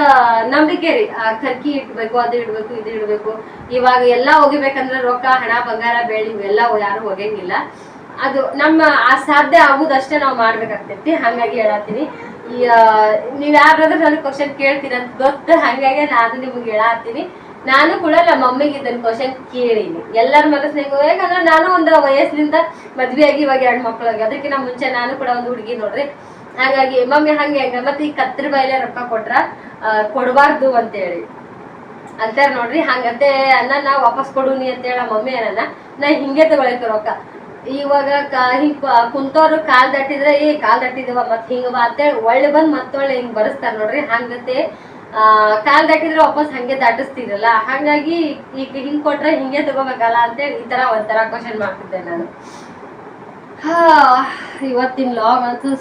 ನಂಬಿಕೆ ರೀ. ಆ ಕರ್ಕಿ ಇಡ್ಬೇಕು, ಅದು ಇಡ್ಬೇಕು, ಇದು ಇಡ್ಬೇಕು. ಇವಾಗ ಎಲ್ಲ ಹೋಗಿಬೇಕಂದ್ರೆ ರೊಕ್ಕ, ಹಣ, ಬಂಗಾರ, ಬೆಳ್ಳಿ ಇವೆಲ್ಲ ಯಾರು ಹೋಗಂಗಿಲ್ಲ. ಅದು ನಮ್ಮ, ಆ ಸಾಧ್ಯ ಆಗುದಷ್ಟೇ ನಾವು ಮಾಡ್ಬೇಕಾಗ್ತೈತಿ. ಹಂಗಾಗಿ ಹೇಳತ್ತೀನಿ. ನೀವ್ ಯಾರಾದ್ರೂ ನನಗೆ ಕ್ವಶನ್ ಕೇಳ್ತೀರಂತ ಗೊತ್ತ, ಹಂಗಾಗಿ ನಾನು ನಿಮ್ಗೆ ಹೇಳತ್ತೀನಿ. ನಾನು ಕೂಡ ನಮ್ಮ ಮಮ್ಮಿಗೆ ಇದನ್ನ ಕ್ವಶನ್ ಕೇಳಿನಿ. ಎಲ್ಲರ ಮನಸ್ಸಿನಾಗ ಯಾಕಂದ್ರೆ ನಾನು ಒಂದು ವಯಸ್ಸಿನಿಂದ ಮದ್ವೆ ಆಗಿ ಇವಾಗ ಎರಡು ಮಕ್ಕಳಾಗಿ ಅದಕ್ಕಿಂತ ಮುಂಚೆ ನಾನು ಕೂಡ ಒಂದು ಹುಡುಗಿ ನೋಡ್ರಿ. ಹಾಗಾಗಿ ಮಮ್ಮಿ ಹಂಗೆ ಹಂಗ. ಮತ್ತೆ ಈ ಕತ್ರಿ ಬಾಯಿಲೆ ರೊಕ್ಕ ಕೊಟ್ರ ಕೊಡಬಾರ್ದು ಅಂತೇಳಿ. ಅಂತಾರ ನೋಡ್ರಿ, ಹಂಗಂತೆ ಅನ್ನ ನಾ ವಾಪಸ್ ಕೊಡುನಿ ಅಂತೇಳಿ ಮಮ್ಮಿ ಅನ್ನ ನಾ ಹಿಂಗೆ ತಗೊಳಕ್ಕೆ ರೊಕ್ಕ. ಇವಾಗ ಕಾ, ಹಿಂಗ್ ಕುಂತವ್ರು ಕಾಲ್ ದಟ್ಟಿದ್ರೆ, ಏ, ಕಾಲ್ ದಟ್ಟಿದವ ಮತ್ ಹಿಂಗ ಬಾ ಅಂತೇಳಿ ಒಳ್ಳೆ ಬಂದ್ ಮತ್ತೊಳ್ಳೆ ಹಿಂಗ್ ಬರಸ್ತಾರ ನೋಡ್ರಿ. ಹಂಗತೆ ಕಾಲ್ ದಟ್ಟಿದ್ರೆ ವಾಪಸ್ ಹಂಗೆ ದಾಟಿಸ್ತಿರಲ್ಲ. ಹಂಗಾಗಿ ಈಗ ಹಿಂಗ್ ಕೊಟ್ರೆ ಹಿಂಗೆ ತಗೋಬೇಕಲ್ಲ ಅಂತೇಳಿ ಈ ತರ ಒಂಥರ ಕ್ವಶನ್ ಮಾಡ್ತಿದ್ದೆ ನಾನು. ಹಾ, ಇವತ್ತಿನ ಲಾಗ್ ಅಂತೂ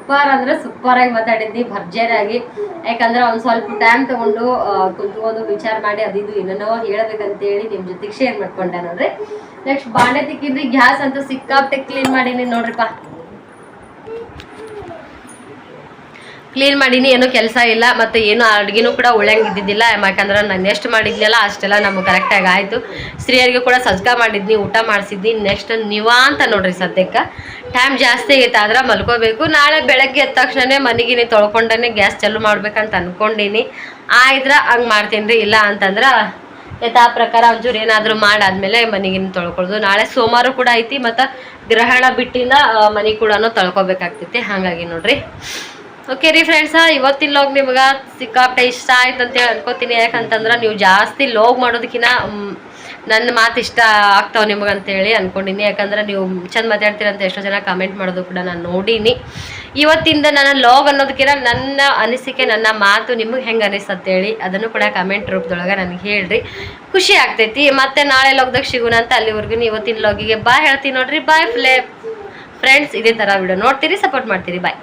ಸೂಪರ್ ಅಂದ್ರೆ ಸೂಪರ್ ಆಗಿ ಮಾತಾಡಿದ್ನಿ ಭರ್ಜರಿಯಾಗಿ ಯಾಕಂದ್ರೆ ಒಂದ್ ಸ್ವಲ್ಪ ಟೈಮ್ ತಗೊಂಡು ಕುಂತ್ಕೊಂಡು ವಿಚಾರ ಮಾಡಿ ಅದು ಇದು ಏನೇನೋ ಹೇಳ್ಬೇಕಂತೇಳಿ ನಿಮ್ ಜೊತೆಗೆ ಶೇರ್ ಮಾಡ್ಕೊಂಡೆ ನೋಡ್ರಿ ನೆಕ್ಸ್ಟ್ ಬಾಂಡೆ ತಿಕ್ಕಿದ್ರಿ ಗ್ಯಾಸ್ ಅಂತೂ ಸಿಕ್ಕಾಪಟ್ಟೆ ಕ್ಲೀನ್ ಮಾಡೀನಿ ನೋಡ್ರಿಪ್ಪ. ಕ್ಲೀನ್ ಮಾಡೀನಿ, ಏನೂ ಕೆಲಸ ಇಲ್ಲ, ಮತ್ತು ಏನು ಅಡುಗೆನೂ ಕೂಡ ಇದ್ದಿದ್ದಿಲ್ಲ ಯಾಕಂದ್ರೆ ನಾನು ಎಷ್ಟು ಮಾಡಿದ್ನಲ್ಲ, ಅಷ್ಟೆಲ್ಲ ನಮಗೆ ಕರೆಕ್ಟಾಗಿ ಆಯಿತು. ಸ್ತ್ರೀಯರಿಗೆ ಕೂಡ ಸಜ್ಕ ಮಾಡಿದ್ನಿ, ಊಟ ಮಾಡಿಸಿದ್ನಿ. ನೆಕ್ಸ್ಟ್ ನಿವಾಂತ ನೋಡ್ರಿ ಸದ್ಯಕ್ಕೆ. ಟೈಮ್ ಜಾಸ್ತಿ ಆಗೈತೆ, ಆದ್ರೆ ಮಲ್ಕೋಬೇಕು. ನಾಳೆ ಬೆಳಗ್ಗೆ ಎದ್ದ ತಕ್ಷಣನೇ ಮನೆಗಿನಿ ತೊಳ್ಕೊಂಡೇ ಗ್ಯಾಸ್ ಚಾಲು ಮಾಡ್ಬೇಕಂತ ಅನ್ಕೊಂಡೀನಿ. ಆಯ್ದ್ರೆ ಹಂಗೆ ಮಾಡ್ತೀನಿ ರೀ ಇಲ್ಲ ಅಂತಂದ್ರೆ ಯಥಾ ಪ್ರಕಾರ ಒಂಚೂರು ಏನಾದರೂ ಮಾಡಾದ್ಮೇಲೆ ಮನೆಗಿನ ತೊಳ್ಕೊಳ್ಳೋದು. ನಾಳೆ ಸೋಮವಾರ ಕೂಡ ಐತಿ, ಮತ್ತು ಗ್ರಹಣ ಬಿಟ್ಟಿಂದ ಮನೆ ಕೂಡ ತೊಳ್ಕೊಬೇಕಾಗ್ತೈತಿ. ಹಾಗಾಗಿ ನೋಡ್ರಿ. ಓಕೆ ರೀ ಫ್ರೆಂಡ್ಸ ಇವತ್ತಿನ ಲಾಗ್ ನಿಮ್ಗೆ ಸಿಕ್ಕಾಪಟ್ಟೆ ಇಷ್ಟ ಆಯ್ತು ಅಂತೇಳಿ ಅನ್ಕೋತೀನಿ. ಯಾಕಂತಂದ್ರೆ ನೀವು ಜಾಸ್ತಿ ಲೋಗ್ ಮಾಡೋದಕ್ಕಿಂತ ನನ್ನ ಮಾತು ಇಷ್ಟ ಆಗ್ತಾವೆ ನಿಮಗೆ ಅಂತೇಳಿ ಅನ್ಕೊಂಡಿನಿ. ಯಾಕಂದ್ರೆ ನೀವು ಚಂದ ಮಾತಾಡ್ತೀರಂತ ಎಷ್ಟೋ ಜನ ಕಮೆಂಟ್ ಮಾಡೋದು ಕೂಡ ನಾನು ನೋಡೀನಿ. ಇವತ್ತಿಂದ ನನ್ನ ಲೋಗ್ ಅನ್ನೋದಕ್ಕಿಂತ ನನ್ನ ಅನಿಸಿಕೆ, ನನ್ನ ಮಾತು ನಿಮಗೆ ಹೆಂಗೆ ಅನಿಸ್ತಂತೇಳಿ ಅದನ್ನು ಕೂಡ ಕಮೆಂಟ್ ರೂಪದೊಳಗೆ ನನಗೆ ಹೇಳ್ರಿ. ಖುಷಿ ಆಗ್ತೈತಿ. ಮತ್ತೆ ನಾಳೆ ಲೋಗ್ದಾಗ ಸಿಗೋಣ ಅಂತ ಅಲ್ಲಿವರೆಗೂ ಇವತ್ತಿನ ಲೋಗಿಗೆ ಬಾಯ್ ಹೇಳ್ತೀನಿ ನೋಡ್ರಿ. ಬಾಯ್ ಫ್ಲೇ ಫ್ರೆಂಡ್ಸ್ ಇದೇ ಥರ ವಿಡಿಯೋ ನೋಡ್ತೀರಿ ಸಪೋರ್ಟ್ ಮಾಡ್ತೀರಿ. ಬಾಯ್